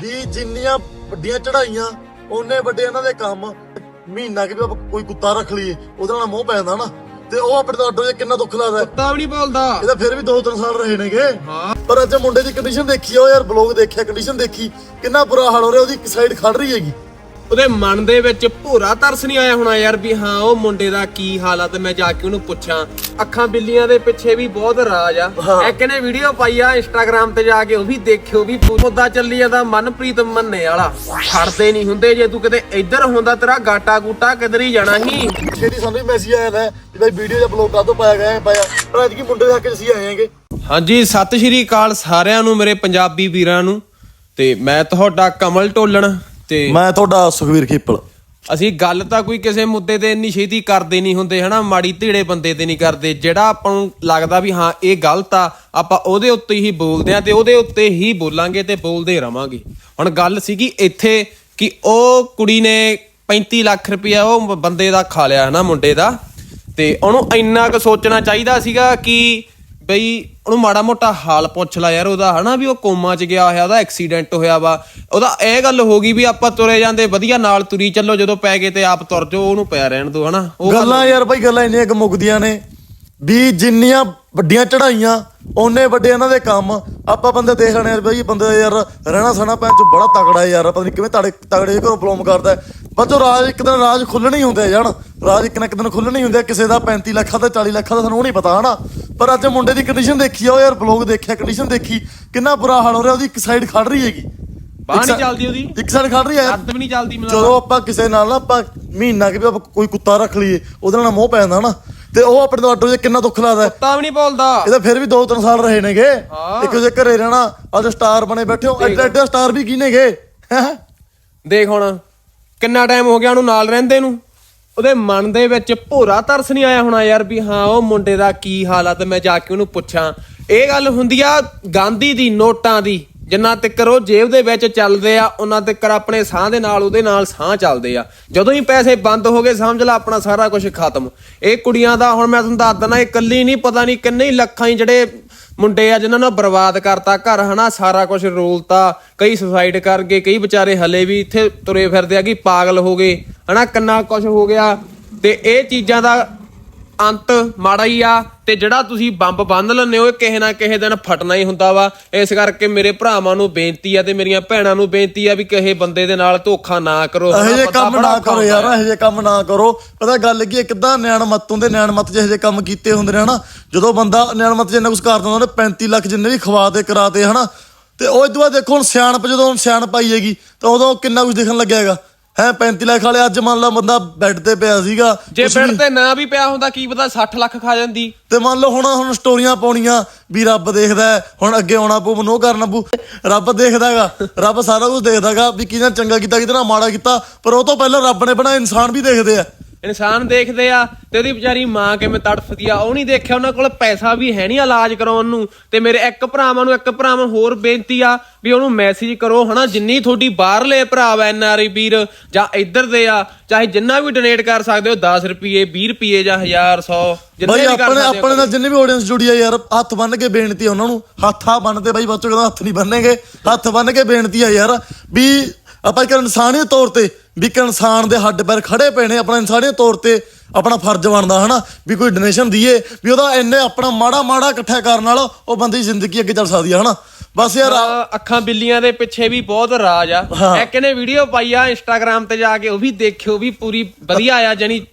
ਵੀ ਜਿੰਨੀਆਂ ਵੱਡੀਆਂ ਚੜਾਈਆਂ ਉਹਨੇ ਵੱਡੇ ਇਹਨਾਂ ਦੇ ਕੰਮ। ਮਹੀਨਾ ਕਿ ਕੋਈ ਕੁੱਤਾ ਰੱਖ ਲਈਏ ਉਹਦੇ ਨਾਲ ਮੋਹ ਪੈ ਜਾਂਦਾ ਨਾ। ਤੇ ਉਹ ਆਪਣੇ ਤੋਂ ਅੱਡੋ ਜੇ ਕਿੰਨਾ ਦੁੱਖ ਲੱਗਦਾ ਹੈ। ਤਾਂ ਵੀ ਨਹੀਂ ਬੋਲਦਾ ਇਹਦਾ ਫਿਰ ਵੀ 2-3 ਸਾਲ ਰਹੇ ਨੇਗੇ। ਪਰ ਅੱਜ ਮੁੰਡੇ ਦੀ ਕੰਡੀਸ਼ਨ ਦੇਖੀ ਉਹ ਯਾਰ ਬਲੌਗ ਦੇਖਿਆ ਕੰਡੀਸ਼ਨ ਦੇਖੀ। ਕਿੰਨਾ ਬੁਰਾ ਹਾਲ ਹੋ ਰਿਹਾ ਉਹਦੀ ਇੱਕ ਸਾਈਡ ਖੜ ਰਹੀ ਹੈਗੀ। ਉਹਦੇ ਮਨ ਦੇ ਵਿੱਚ ਭੋਰਾ ਤਰਸ ਨਹੀਂ ਆਇਆ ਹੋਣਾ ਯਾਰ ਵੀ ਹਾਂ ਉਹ ਮੁੰਡੇ ਦਾ ਕੀ ਹਾਲ ਆ ਤੇ ਮੈਂ ਜਾ ਕੇ ਉਹਨੂੰ ਪੁੱਛਾਂ। ਅੱਖਾਂ ਬਿੱਲੀਆਂ ਦੇ ਪਿੱਛੇ ਵੀ ਬਹੁਤ ਰਾਜ ਆ। ਇੱਕ ਨੇ ਵੀਡੀਓ ਪਾਈ ਆ ਇੰਸਟਾਗ੍ਰam ਤੇ ਜਾ ਕੇ ਉਹ ਵੀ ਦੇਖਿਓ ਵੀ ਮੁੱਦਾ ਚੱਲੀ ਜਾਂਦਾ ਮਨਪ੍ਰੀਤ ਮੰਨੇ ਵਾਲਾ। ਛੱਡਦੇ ਨਹੀਂ ਹੁੰਦੇ ਜੇ ਤੂੰ ਕਿਤੇ ਇੱਧਰ ਹੁੰਦਾ ਤੇਰਾ ਗਾਟਾ ਗੂਟਾ ਕਿਧਰ ਹੀ ਜਾਣਾ ਸੀ। ਛੇਤੀ ਸਾਨੂੰ ਵੀ ਮੈਸੇਜ ਆਇਆ ਹੈ ਕਿ ਭਾਈ ਵੀਡੀਓ ਜਾਂ ਬਲੌਗ ਕਾਹਤੋਂ ਪਾਇਆ ਗਿਆ ਹੈ ਪਾਇਆ। ਪਰ ਅੱਜ ਕੀ ਮੁੰਡੇ ਦੇ ਹੱਕ 'ਚ ਅਸੀਂ ਆਏ ਹੈਗੇ? ਹਾਂਜੀ ਸਤਿ ਸ਼੍ਰੀ ਅਕਾਲ ਸਾਰਿਆਂ ਨੂੰ ਮੇਰੇ ਪੰਜਾਬੀ ਵੀਰਾਂ ਨੂੰ। ਤੇ ਮੈਂ ਤੁਹਾਡਾ ਕਮਲ ਟੋਲਣ ਤੇ ਮੈਂ ਤੁਹਾਡਾ ਸੁਖਵੀਰ ਖੇਪਲ। ਅਸੀਂ ਗੱਲ ਤਾਂ ਕੋਈ ਕਿਸੇ ਮੁੱਦੇ ਤੇ ਇੰਨੀ ਛੇਤੀ ਕਰਦੇ ਨਹੀਂ ਹੁੰਦੇ ਹਨਾ? ਮਾੜੀ ਧੀੜੇ ਬੰਦੇ ਤੇ ਨਹੀਂ ਕਰਦੇ। ਜਿਹੜਾ ਆਪਾਂ ਨੂੰ ਲੱਗਦਾ ਵੀ ਹਾਂ ਇਹ ਗਲਤ ਆ ਆਪਾਂ ਉਹਦੇ ਉੱਤੇ ਹੀ ਬੋਲਦੇ ਆ ਤੇ ਉਹਦੇ ਉੱਤੇ ਹੀ ਬੋਲਾਂਗੇ ਤੇ ਬੋਲਦੇ ਰਵਾਂਗੇ। ਹੁਣ ਗੱਲ ਸੀਗੀ ਇੱਥੇ ਕਿ ਉਹ ਕੁੜੀ ਨੇ 35 ਲੱਖ ਰੁਪਇਆ ਉਹ ਬੰਦੇ ਦਾ ਖਾ ਲਿਆ ਹਨਾ ਮੁੰਡੇ ਦਾ। ਤੇ ਉਹਨੂੰ ਇੰਨਾ ਕੁ ਸੋਚਣਾ ਚਾਹੀਦਾ ਸੀਗਾ ਕਿ ਬਈ ਉਹਨੂੰ ਮਾੜਾ ਮੋਟਾ ਹਾਲ ਪੁੱਛ ਲਾ ਯਾਰ ਉਹਦਾ ਹਨਾ ਵੀ ਉਹ ਕੋਮਾ 'ਚ ਗਿਆ ਹੋਇਆ ਉਹਦਾ ਐਕਸੀਡੈਂਟ ਹੋਇਆ ਵਾ। ਉਹਦਾ ਇਹ ਗੱਲ ਹੋ ਗਈ ਵੀ ਆਪਾਂ ਤੁਰੇ ਜਾਂਦੇ ਵਧੀਆ ਨਾਲ ਤੁਰੀ ਚੱਲੋ ਜਦੋਂ ਪੈ ਗਏ ਤੇ ਆਪ ਤੁਰ ਜਾਓ ਉਹਨੂੰ ਪਿਆ ਰਹਿਣ ਦੋ ਹਨਾ। ਉਹ ਗੱਲ- ਯਾਰ ਭਾਈ ਗੱਲਾਂ ਇੰਨੀਆਂ ਕੁ ਮੁੱਕਦੀਆਂ ਨੇ ਵੀ ਜਿੰਨੀਆਂ ਵੱਡੀਆਂ ਚੜਾਈਆਂ ਉਹਨੇ ਵੱਡੇ ਇਹਨਾਂ ਦੇ ਕੰਮ। ਆਪਾਂ ਬੰਦੇ ਦੇਖ ਲੈਣੇ ਯਾਰ ਬਈ ਬੰਦੇ ਯਾਰ ਰਹਿਣਾ ਸਹਿਣਾ ਪੈਣ ਚ ਬੜਾ ਤਗੜਾ ਹੈ ਯਾਰ ਪਤਾ ਨਹੀਂ ਕਿਵੇਂ ਤੜੇ ਤਗੜੇ ਘਰੋਂ ਬਲੌਮ ਕਰਦਾ। ਬੱਚੋ ਰਾਜ ਇੱਕ ਦਿਨ ਰਾਜ ਖੁੱਲਣੇ ਹੀ ਹੁੰਦੇ ਜਾਨ ਰਾਜ ਇੱਕ ਨਾ ਇੱਕ ਦਿਨ ਖੁੱਲਣੇ ਹੀ ਹੁੰਦੇ ਕਿਸੇ ਦਾ 35 ਲੱਖਾਂ ਦਾ 40 ਲੱਖਾਂ ਦਾ ਸਾਨੂੰ ਉਹ ਨਹੀਂ ਪਤਾ ਹਨਾ। ਪਰ ਅੱਜ ਮੁੰਡੇ ਦੀ ਕੰਡੀਸ਼ਨ ਦੇਖੀ ਆ ਉਹ ਯਾਰ ਬਲੌਗ ਦੇਖਿਆ ਕੰਡੀਸ਼ਨ ਦੇਖੀ। ਕਿੰਨਾ ਬੁਰਾ ਹਾਲ ਹੋ ਰਿਹਾ ਉਹਦੀ ਇੱਕ ਸਾਈਡ ਖੜ ਰਹੀ ਹੈਗੀ। ਬਾਂਹ ਨਹੀਂ ਚੱਲਦੀ ਉਹਦੀ। ਇੱਕ ਸਾਈਡ ਖੜ ਰਹੀ ਹੈ ਯਾਰ। ਹੱਥ ਵੀ ਨਹੀਂ ਚੱਲਦੀ ਮੈਨੂੰ ਜਦੋਂ ਆਪਾਂ ਕਿਸੇ ਨਾਲ ਨਾ ਆਪਾਂ ਮਹੀਨਾ ਕਿ ਵੀ ਆਪਾਂ ਕੋਈ ਕੁੱਤਾ ਰੱਖ ਲਈਏ ਉਹਦੇ ਨਾਲ ਮੋਹ ਪੈ ਜਾਂਦਾ ਨਾ। ਤੇ ਉਹ ਆਪਣੇ ਤੋਂ ਅੱਡੋ ਜੇ ਕਿੰਨਾ ਦੁੱਖ ਲੱਗਦਾ। ਹੈ। ਤਾਂ ਵੀ ਨਹੀਂ ਬੋਲਦਾ। ਇਹਦਾ ਫਿਰ ਵੀ 2-3 ਸਾਲ ਰਹੇ ਨੇਗੇ। ਇੱਕ ਜੇ ਘਰੇ ਰਹਿਣਾ ਅੱਜ ਸਟਾਰ ਬਣੇ ਬੈਠੇ ਹੋ। ਐਡੇ ਐਡੇ ਸਟਾਰ ਵੀ ਕੀ ਨੇਗੇ? ਹੈਂ? ਦੇਖ ਹੁਣ ਕਿੰਨਾ ਟਾਈਮ ਹੋ ਗਿਆ ਉਹਨੂੰ ਨਾਲ ਰਹਿੰਦੇ ਨੂੰ। ਉਹਦੇ ਮਨ ਦੇ ਵਿੱਚ ਭੋਰਾ ਤਰਸ ਨਹੀਂ ਆਇਆ ਹੋਣਾ ਯਾਰ ਵੀ ਹਾਂ, ਉਹ ਮੁੰਡੇ ਦਾ ਕੀ ਹਾਲ ਆ ਤੇ ਮੈਂ ਜਾ ਕੇ ਉਹਨੂੰ ਪੁੱਛਾਂ। ਇਹ ਗੱਲ ਹੁੰਦੀ ਆ ਗਾਂਧੀ ਦੀ, ਨੋਟਾਂ ਦੀ। ਜਿੰਨਾ ਤਿੱਕਰ ਉਹ ਜੇਬ ਦੇ ਵਿੱਚ ਚੱਲਦੇ ਆ, ਉਹਨਾਂ ਤਿੱਕਰ ਆਪਣੇ ਸਾਹ ਦੇ ਨਾਲ, ਉਹਦੇ ਨਾਲ ਸਾਹ ਚੱਲਦੇ ਆ। ਜਦੋਂ ਹੀ ਪੈਸੇ ਬੰਦ ਹੋ ਗਏ, ਸਮਝ ਲੈ ਆਪਣਾ ਸਾਰਾ ਕੁਝ ਖਤਮ। ਇਹ ਕੁੜੀਆਂ ਦਾ, ਹੁਣ ਮੈਂ ਤੁਹਾਨੂੰ ਦੱਸ ਦਿੰਦਾ, ਇਹ ਇਕੱਲੀ ਨਹੀਂ, ਪਤਾ ਨਹੀਂ ਕਿੰਨੇ ਹੀ ਲੱਖਾਂ ਹੀ ਜਿਹੜੇ ਮੁੰਡੇ ਆ ਜਿਨ੍ਹਾਂ ਨੇ ਬਰਬਾਦ ਕਰਤਾ, ਘਰ ਹਨਾ, ਸਾਰਾ ਕੁਝ ਰੋਲਤਾ, ਕਈ ਸੁਸਾਈਡ ਕਰ ਗਏ, ਕਈ ਵਿਚਾਰੇ ਹਲੇ ਵੀ ਇੱਥੇ ਤੁਰੇ ਫਿਰਦੇ ਆ ਕਿ ਪਾਗਲ ਹੋ ਗਏ, ਹਨਾ, ਕਿੰਨਾ ਕੁਝ ਹੋ ਗਿਆ। ਤੇ ਇਹ ਚੀਜ਼ਾਂ ਦਾ ਅੰਤ ਮਾੜਾ ਹੀ ਆ ਤੇ ਜਿਹੜਾ ਤੁਸੀਂ ਬੰਬ ਬੰਨ ਲੈਂਦੇ ਹੋ ਇਹ ਕਿਸੇ ਨਾ ਕਿਸੇ ਦਿਨ ਫਟਣਾ ਹੀ ਹੁੰਦਾ ਵਾ। ਇਸ ਕਰਕੇ ਮੇਰੇ ਭਰਾਵਾਂ ਨੂੰ ਬੇਨਤੀ ਆ ਤੇ ਮੇਰੀਆਂ ਭੈਣਾਂ ਨੂੰ ਬੇਨਤੀ ਆ ਵੀ ਕਿਸੇ ਬੰਦੇ ਦੇ ਨਾਲ ਧੋਖਾ ਨਾ ਕਰੋ ਇਹੋ ਜਿਹੇ ਕੰਮ ਨਾ ਕਰੋ ਯਾਰ। ਇਹੋ ਜਿਹੇ ਕੰਮ ਨਾ ਕਰੋ। ਪਤਾ ਗੱਲ ਕੀ ਹੈ ਕਿੱਦਾਂ ਨਿਆਣ ਮੱਤ ਹੁੰਦੇ ਨਿਆਣ ਮੱਤ ਜਿਹੇ ਜਿਹੇ ਕੰਮ ਕੀਤੇ ਹੁੰਦੇ ਨੇ ਹਨਾ? ਜਦੋਂ ਬੰਦਾ ਨਿਆਣ ਮੱਤ ਜਿੰਨਾ ਕੁਝ ਕਰ ਦਿੰਦਾ ਉਹਨੇ 35 ਲੱਖ ਜਿੰਨੇ ਵੀ ਖਵਾ ਤੇ ਕਰਾਤੇ ਹਨਾ? ਤੇ ਉਹ ਇਦੋਂ ਬਾਅਦ ਦੇਖੋ ਹੁਣ ਸਿਆਣਪ ਜਦੋਂ ਹੁਣ ਸਿਆਣਪ ਆਈ ਹੈਗੀ ਤਾਂ ਉਦੋਂ ਕਿੰਨਾ ਕੁਝ ਦਿਖਣ ਲੱਗਿਆ ਹੈਗਾ? ਹੈ 35 ਲੱਖ ਵਾਲੇ ਅੱਜ ਮੰਨ ਲਾ ਬੰਦਾ ਬੈੱਡ ਤੇ ਪਿਆ ਸੀਗਾ ਜੇ ਕੁਛ ਵੀ- ਬਿੜ ਤੇ ਨਾ ਵੀ ਪਿਆ ਹੁੰਦਾ ਕੀ ਪਤਾ 60 ਲੱਖ ਖਾ ਜਾਂਦੀ। ਤੇ ਮੰਨ ਲਓ ਹੁਣ ਹੁਣ ਸਟੋਰੀਆਂ ਪਾਉਣੀਆਂ ਵੀ ਰੱਬ ਦੇਖਦਾ ਹੈ, ਹੁਣ ਅੱਗੇ ਆਉਣਾ ਪਊ ਮੈਨੂੰ ਕਰਨਾ ਪਊ। ਰੱਬ ਦੇਖਦਾ ਹੈਗਾ ਰੱਬ ਸਾਰਾ ਕੁਝ ਦੇਖਦਾ ਹੈਗਾ ਵੀ ਕਿਹਨਾਂ ਚੰਗਾ ਕੀਤਾ ਕਿਹਦੇ ਨਾਲ ਮਾੜਾ ਕੀਤਾ ਪਰ ਉਹ ਤੋਂ ਪਹਿਲਾਂ ਰੱਬ ਨੇ ਬਣਾਏ ਇਨਸਾਨ ਵੀ ਦੇਖਦੇ ਆ। ਇਨਸਾਨ ਦੇਖਦੇ ਆ ਤੇ ਉਹਦੀ ਵਿਚਾਰੀ ਮਾਂ ਕਿਵੇਂ ਤੜਫਦੀ ਆ ਉਹ ਨਹੀਂ ਦੇਖਿਆ ਉਹਨਾਂ ਕੋਲ ਪੈਸਾ ਵੀ ਹੈ ਨਹੀਂ ਇਲਾਜ ਕਰਾਉਣ ਨੂੰ। ਤੇ ਮੇਰੇ ਇੱਕ ਭਰਾਵਾਂ ਨੂੰ ਇੱਕ ਭਰਾਵਾਂ ਹੋਰ ਬੇਨਤੀ ਆ ਵੀ ਉਹਨੂੰ ਮੈਸੇਜ ਕਰੋ ਹਨਾ ਜਿੰਨੀ ਤੁਹਾਡੀ ਬਾਹਰਲੇ ਭਰਾ ਐਨ ਆਰ ਆਈ ਵੀਰ ਜਾਂ ਇੱਧਰ ਦੇ ਆ ਚਾਹੇ ਜਿੰਨਾ ਵੀ ਡੋਨੇਟ ਕਰ ਸਕਦੇ ਹੋ 10 ਰੁਪਏ 20 ਰੁਪਏ ਜਾਂ 1000 100 ਜਿੰਨੇ ਵੀ ਕਰ ਆਪਣੇ ਨਾਲ ਜਿੰਨੇ ਵੀ ਆਡੀਅנס ਜੁੜੀ ਆ ਯਾਰ ਹੱਥ ਬੰਨ ਕੇ ਬੇਨਤੀ ਆ ਉਹਨਾਂ ਨੂੰ। ਹੱਥ ਆ ਬੰਨਦੇ ਬਾਈ ਬੱਚੋ ਕਹਿੰਦਾ ਹੱਥ ਨਹੀਂ ਬੰਨੇਗੇ ਹੱਥ ਬੰਨ ਕੇ ਬੇਨਤੀ ਆ ਯਾਰ ਵੀ ਆਪਾਂ ਇੱਕ ਇਨਸਾਨੀਅਤ ਤੌਰ ਤੇ ਵੀ ਇੱਕ ਇਨਸਾਨ ਦੇ ਹੱਡ ਪੈਰ ਖੜੇ ਪਏ ਨੇ ਆਪਣਾ ਇਨਸਾਨੀਅਤ ਤੌਰ ਤੇ ਆਪਣਾ ਫਰਜ਼ ਬਣਦਾ ਹਨਾ? ਵੀ ਕੋਈ ਡੋਨੇਸ਼ਨ ਦਈਏ ਵੀ ਉਹਦਾ ਇੰਨੇ ਆਪਣਾ ਮਾੜਾ ਮਾੜਾ ਇਕੱਠਾ ਕਰਨ ਨਾਲ ਉਹ ਬੰਦੇ ਦੀ ਜ਼ਿੰਦਗੀ ਅੱਗੇ ਚੱਲ ਸਕਦੀ ਆ ਹਨਾ? ਬਸ ਯਾਰ ਅੱਖਾਂ ਬਿੱਲੀਆਂ ਦੇ ਪਿੱਛੇ ਵੀ ਬਹੁਤ ਰਾਜ ਆ। ਹਾਂ। ਇੱਕ ਨੇ ਵੀਡੀਓ ਪਾਈ ਆ ਇੰਸਟਾਗ੍ਰam ਤੇ ਜਾ ਕੇ ਉਹ ਵੀ ਦੇਖਿਓ ਵੀ ਪੂਰੀ ਵਧੀਆ ਆ ਜਣੀ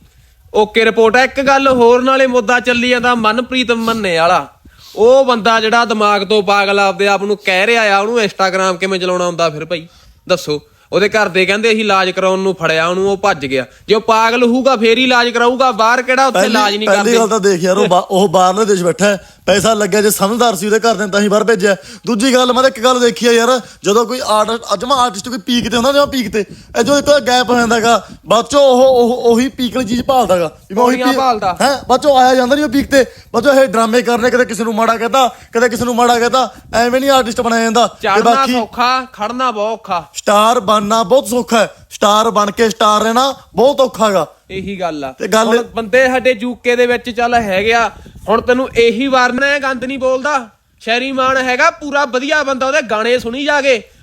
ਓਕੇ ਰਿਪੋਰਟ ਆ। ਇੱਕ ਗੱਲ ਹੋਰ ਨਾਲੇ ਮੁੱਦਾ ਚੱਲੀ ਜਾਂਦਾ ਮਨਪ੍ਰੀਤ ਮੰਨੇ ਵਾਲਾ ਉਹ ਬੰਦਾ ਜਿਹੜਾ ਦਿਮਾਗ ਤੋਂ ਪਾਗਲ ਆਪਦੇ ਆਪ ਨੂੰ ਕਹਿ ਰਿਹਾ ਆ ਉਹਨੂੰ ਇੰਸਟਾਗ੍ਰam ਕਿਵੇਂ ਚਲਾਉਣਾ ਹੁੰਦਾ ਫਿਰ ਭਾਈ? ਦੱਸੋ। ਉਹਦੇ ਘਰ ਦੇ ਕਹਿੰਦੇ ਅਸੀਂ ਇਲਾਜ ਕਰਾਉਣ ਨੂੰ ਫੜਿਆ ਉਹਨੂੰ ਉਹ ਭੱਜ ਗਿਆ। ਜੇ ਉਹ ਪਾਗਲ ਹੋਊਗਾ ਫੇਰ ਹੀ ਇਲਾਜ ਕਰਾਊਗਾ ਬਾਹਰ ਕਿਹੜਾ ਉੱਥੇ ਇਲਾਜ ਨਹੀਂ ਪਹਿਲੀ ਕਰਦੇ? ਗੱਲ ਤਾਂ ਦੇਖ ਯਾਰ ਉਹ ਬਾ- ਉਹ ਬਾਹਰਲੇ ਦੇਸ਼ ਬੈਠਾ ਹੈ, ਪੈਸਾ ਲੱਗਿਆ ਜੇ ਸਮਝਦਾਰ ਸੀ ਉਹਦੇ ਘਰ ਦੇ ਤਾਂ ਹੀ ਬਾਹਰ ਭੇਜਿਆ। ਦੂਜੀ ਗੱਲ ਮੈਂ ਤਾਂ ਇੱਕ ਗੱਲ ਦੇਖੀ ਆ ਯਾਰ ਜਦੋਂ ਕੋਈ ਆਰਟਿਸਟ ਅੱਜ ਮੈਂ ਆਰਟਿਸਟ ਕੋਈ ਪੀਕ ਤੇ ਹੁੰਦਾ ਜਾਂ ਪੀਕ ਤੇ ਇਹ ਜੋ ਇੱਕ ਗੈਪ ਹੋ ਜਾਂਦਾਗਾ ਬਾਅਦ ਉਹ ਉਹ ਉਹੀ ਪੀਕ ਵਾਲੀ ਚੀਜ਼ ਭਾਲਦਾਗਾ। ਵੀ ਮੈਂ ਉਹੀ ਭਾਲਦਾ। ਹੈ ਬਾਅਦ ਚੋਂ ਆਇਆ ਜਾਂਦਾ ਨਹੀਂ ਉਹ ਪੀਕ ਤੇ। ਬਾਅਦ ਚੋਂ ਇਹ ਡਰਾਮੇ ਕਰਨੇ ਕਦੇ ਕਿਸੇ ਨੂੰ ਮਾੜਾ ਕਹਤਾ ਕਦੇ ਕਿਸੇ ਨੂੰ ਮਾੜਾ ਕਹਤਾ ਐਵੇਂ ਨਹੀਂ ਆਰਟਿਸਟ ਬਣਾਇਆ ਜਾਂਦਾ। ਤੇ ਬਾਕੀ ਸੌਖਾ ਖੜਨਾ ਬਹੁਤ ਔਖਾ। ਸਟਾਰ ਬਣਨਾ ਬਹੁਤ ਸੌਖਾ ਹੈ। ਸਟਾਰ ਬਣ ਕੇ ਸਟਾਰ ਰਹਿਣਾ ਬਹੁਤ ਔਖਾ ਹੈਗਾ। ਇਹੀ ਗੱਲ ਆ। ਤੇ ਗੱਲ- ਹੁਣ ਬੰਦੇ ਸਾਡੇ ਯੂਕੇ ਦੇ ਵਿੱਚ ਚੱਲ ਹੈਗੇ ਆ। ਹੁਣ ਤੈਨੂੰ ਇਹੀ ਵਾਰਨਾ ਹੈ ਗੰਦ ਨਹੀਂ ਬੋਲਦਾ। ਸ਼ੈਰੀ ਮਾਨ ਹੈਗਾ ਪੂਰਾ ਵਧੀਆ ਬੰਦਾ ਉਹਦੇ ਗਾਣੇ ਸੁਣੀ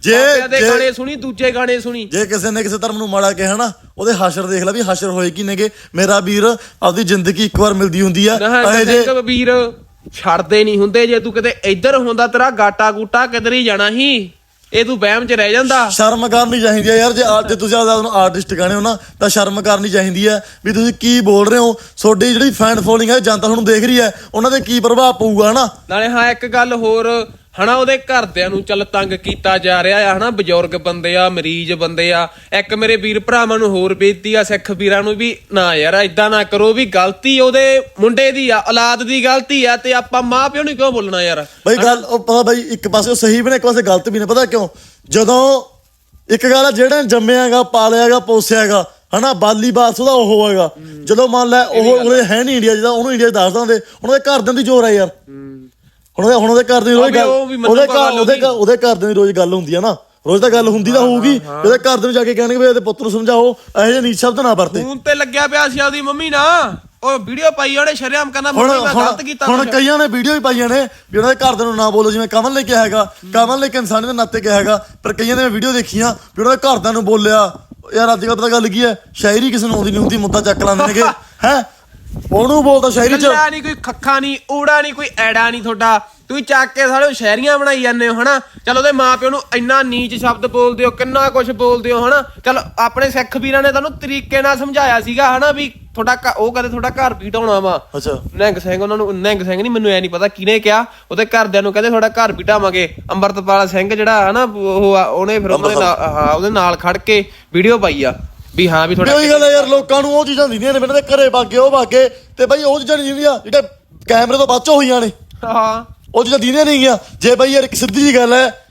ਜੇ ਬਾਬਿਆਂ ਦੇ ਜੇ- ਗਾਣੇ ਸੁਣੀ ਦੂਜੇ ਗਾਣੇ ਸੁਣੀ। ਜੇ ਕਿਸੇ ਨੇ ਕਿਸੇ ਧਰਮ ਨੂੰ ਮਾੜਾ ਕਿਹਾ ਨਾ ਉਹਦੇ ਹਸ਼ਰ ਦੇਖ ਲੈ ਵੀ ਹਸ਼ਰ ਹੋਏ ਕੀ ਨੇਗੇ। ਮੇਰਾ ਵੀਰ ਆਪਦੀ ਜ਼ਿੰਦਗੀ ਇੱਕ ਵਾਰ ਮਿਲਦੀ ਹੁੰਦੀ ਆ। ਇਹ ਜੇ ਸਿੰਘ ਵੀਰ ਛੱਡਦੇ ਨਹੀਂ ਹੁੰਦੇ। ਜੇ ਤੂੰ ਕਿਤੇ ਇੱਧਰ ਹੁੰਦਾ ਤੇਰਾ ਗਾਟਾ ਗੂਟਾ ਕਿਧਰ ਹੀ ਜਾਣਾ ਸੀ? ਇਹ ਤੂੰ ਵਹਿਮ 'ਚ ਰਹਿ ਜਾਂਦਾ। ਸ਼ਰਮ ਕਰਨੀ ਚਾਹੀਦੀ ਹੈ ਯਾਰ ਜੇ ਆ- ਜੇ ਤੁਸੀਂ ਆਪਦਾ ਨੂੰ ਆਰਟਿਸਟ ਕਹਿੰਦੇ ਹੋ ਨਾ ਤਾਂ ਸ਼ਰਮ ਕਰਨੀ ਚਾਹੀਦੀ ਹੈ ਵੀ ਤੁਸੀਂ ਕੀ ਬੋਲ ਰਹੇ ਹੋ। ਤੁਹਾਡੀ ਜਿਹੜੀ ਫੈਨ ਫੋਲੋਇੰਗ ਹੈ ਜਨਤਾ ਤੁਹਾਨੂੰ ਦੇਖ ਰਹੀ ਹੈ ਉਹਨਾਂ ਤੇ ਕੀ ਪ੍ਰਭਾਵ ਪਊਗਾ ਨਾ ਨਾਲੇ ਹਾਂ ਇੱਕ ਗੱਲ ਹੋਰ ਹਨਾ ਉਹਦੇ ਘਰਦਿਆਂ ਨੂੰ ਚੱਲ ਤੰਗ ਕੀਤਾ ਜਾ ਰਿਹਾ ਆ ਹਨਾ ਬਜ਼ੁਰਗ ਬੰਦੇ ਆ ਮਰੀਜ਼ ਬੰਦੇ ਆ ਇੱਕ ਮੇਰੇ ਵੀਰ ਭਰਾਵਾਂ ਨੂੰ ਹੋਰ ਬੇਨਤੀ ਆ ਸਿੱਖ ਵੀਰਾਂ ਨੂੰ ਵੀ ਨਾ ਯਾਰ ਇਦਾਂ ਨਾ ਕਰੋ ਵੀ ਗਲਤੀ ਉਹਦੇ ਮੁੰਡੇ ਦੀ ਆ ਔਲਾਦ ਦੀ ਗਲਤੀ ਆ ਤੇ ਆਪਾਂ ਮਾਂ ਪਿਓ ਨੂੰ ਕਿਉਂ ਬੋਲਣਾ ਯਾਰ? ਬਈ ਗੱਲ ਉਹ ਪਤਾ ਬਈ ਇੱਕ ਪਾਸੇ ਉਹ ਸਹੀ ਵੀ ਨੇ ਇੱਕ ਪਾਸੇ ਗਲਤ ਵੀ ਨੇ ਪਤਾ ਕਿਉਂ? ਜਦੋਂ ਇੱਕ ਗੱਲ ਆ ਜਿਹੜਾ ਜੰਮਿਆਗਾ ਪਾਲਿਆਗਾ ਪੋਸਿਆਗਾ ਹਨਾ ਬਾਲੀ ਬਾਸ ਉਹਦਾ ਉਹ ਹੈਗਾ। ਜਦੋਂ ਮੰਨ ਲੈ ਉਹ ਉਹਦੇ ਹੈ ਨਹੀਂ ਇੰਡੀਆ ਜਿਹਦਾ ਉਹਨੂੰ ਇੰਡੀਆ ਦੱਸ ਦਿੰਦੇ ਉਹਨਾਂ ਦੇ ਘਰਦਿਆਂ ਦੀ ਜ਼ੋਰ ਆ ਯਾਰ। ਹੁਣ ਉਹਦੇ ਹੁਣ ਉਹਦੇ ਘਰ ਦੀ ਰੋਜ਼ ਗੱਲ ਉਹ ਵੀ ਮੰਨੂਗਾ ਉਹਦੇ ਘਰ ਉਹਦੇ। ਘਰ ਉਹਦੇ ਘਰਦਿਆਂ ਦੀ ਰੋਜ਼ ਗੱਲ ਹੁੰਦੀ ਆ ਨਾ। ਰੋਜ਼ ਤਾਂ ਗੱਲ ਹੁੰਦੀ ਤਾਂ ਹੋਊਗੀ। ਉਹਦੇ ਘਰ ਦੇ ਨੂੰ ਜਾ ਕੇ ਕਹਿਣਗੇ ਵੀ ਇਹਦੇ ਪੁੱਤ ਨੂੰ ਸਮਝਾਓ ਇਹੋ ਜਿਹੇ ਨੀਚ ਸ਼ਬਦ ਨਾ ਵਰਤੇ। ਫੋਨ ਤੇ ਲੱਗਿਆ ਪਿਆ ਸੀ ਉਹਦੀ ਮੰਮੀ ਨਾ। ਉਹ ਵੀਡੀਓ ਪਾਈ ਉਹਨੇ ਸ਼ਰੇਆਮ ਕਹਿੰਦਾ ਹੁਣ ਮੰਮੀ ਮੈਂ ਗਲਤ ਕੀਤਾ ਹੁਣ ਕੁਛ। ਕਈਆਂ ਨੇ ਵੀਡੀਓ ਵੀ ਪਾਈਆਂ ਨੇ ਵੀ ਉਹਨਾਂ ਦੇ ਘਰ ਦੇ ਨੂੰ ਨਾ ਬੋਲੋ ਜਿਵੇਂ ਕਮਲ ਨੇ ਕਿਹਾ ਹੈਗਾ। ਕਮਲ ਨੇ ਇੱਕ ਇਨਸਾਨੀ ਦੇ ਨਾਤੇ ਕਿਹਾ ਹੈਗਾ ਪਰ ਕਈਆਂ ਨੇ ਮੈਂ ਵੀਡੀਓ ਦੇਖੀਆਂ ਵੀ ਉਹਨਾਂ ਦੇ ਘਰਦਿਆਂ ਨੂੰ ਬੋਲਿਆ ਯਾਰ ਅੱਜ ਕੱਲ੍ਹ ਪਤਾ ਗੱਲ ਕੀ ਹੈ? ਸ਼ਾਇਰੀ ਕਿਸੇ ਨੂੰ ਆਉਂਦੀ ਨਹੀਂ ਹੁੰਦੀ ਮੁੱਦਾ ਚੱਕ ਲਾਉਂਦੇ ਨੇਗੇ। ਹੈ? ਉਹਨੂੰ ਬੋਲਦਾ ਸ਼ਾਇਰੀ ਚ। ਗੱਲਾਂ ਨਹੀਂ ਕੋਈ ਖੱਖਾ ਨਹੀਂ ਊੜਾ ਨਹੀਂ ਕੋਈ ਐੜਾ ਨਹੀਂ ਤੁਹਾਡਾ। ਤੁਸੀਂ ਚੱਕ ਕੇ ਸਾਰੇ ਸ਼ਹਿਰੀਆਂ ਬਣਾਈ ਜਾਂਦੇ ਹੋ ਹਨਾ? ਚਲ ਉਹਦੇ ਮਾਪਿਓ ਨੂੰ ਇੰਨਾ ਨੀਚ ਸ਼ਬਦ ਬੋਲਦੇ ਹੋ ਕਿੰਨਾ ਕੁਝ ਬੋਲਦੇ ਹੋ ਹਨਾ? ਚਲ ਆਪਣੇ ਸਿੱਖ ਵੀਰਾਂ ਨੇ ਤੁਹਾਨੂੰ ਤਰੀਕੇ ਨਾਲ ਸਮਝਾਇਆ ਸੀਗਾ ਹਨਾ ਵੀ ਤੁਹਾਡਾ ਉਹ ਕਦੇ ਤੁਹਾਡਾ ਘਰ ਪੀਟਾਉਣਾ ਵਾ? ਅੱਛਾ। ਨਿਹੰਗ ਸਿੰਘ ਉਹਨਾਂ ਨੂੰ ਨਿਹੰਗ ਸਿੰਘ ਨਹੀਂ ਮੈਨੂੰ ਐ ਨਹੀਂ ਪਤਾ ਕਿਹਨੇ ਕਿਹਾ ਉਹਦੇ ਘਰਦਿਆਂ ਨੂੰ ਕਹਿੰਦੇ ਤੁਹਾਡਾ ਘਰ ਪਿਟਾਵਾਂਗੇ ਅੰਮ੍ਰਿਤਪਾਲ ਸਿੰਘ ਜਿਹੜਾ ਹਨਾ ਉਹ ਉਹਨੇ ਫਿਰ ਨਾਲ ਉਹਦੇ ਨਾਲ ਖੜ ਕੇ ਵੀਡੀਓ ਪਾਈ ਆ। ਵੀ ਹਾਂ ਵੀ ਵੀ ਉਹੀ ਗੱਲ ਹੈ ਯਾਰ ਲੋਕਾਂ ਨੂੰ ਉਹ ਚੀਜ਼ਾਂ ਦਿੰਦੀਆਂ ਨੇ ਇਹਨਾਂ ਦੇ ਘਰੇ ਬਾਗੇ ਉਹ ਬਾਗੇ ਤੇ ਬਈ ਉਹ ਚੀਜ਼ਾਂ ਨਹੀਂ ਦਿੰਦੀਆਂ ਜਿਹੜੇ ਕੈਮਰੇ ਤੋਂ ਬਾਅਦ ਚ ਹੋਈਆਂ ਨੇ। ਹਾਂ। ਉਹ ਚੀਜ਼ਾਂ ਦਿੰਦੀਆਂ ਨਹੀਂ ਗੀਆਂ। ਜੇ ਬਈ ਯਾਰ ਇੱਕ ਸਿੱਧੀ ਜੀ ਗੱਲ ਹੈ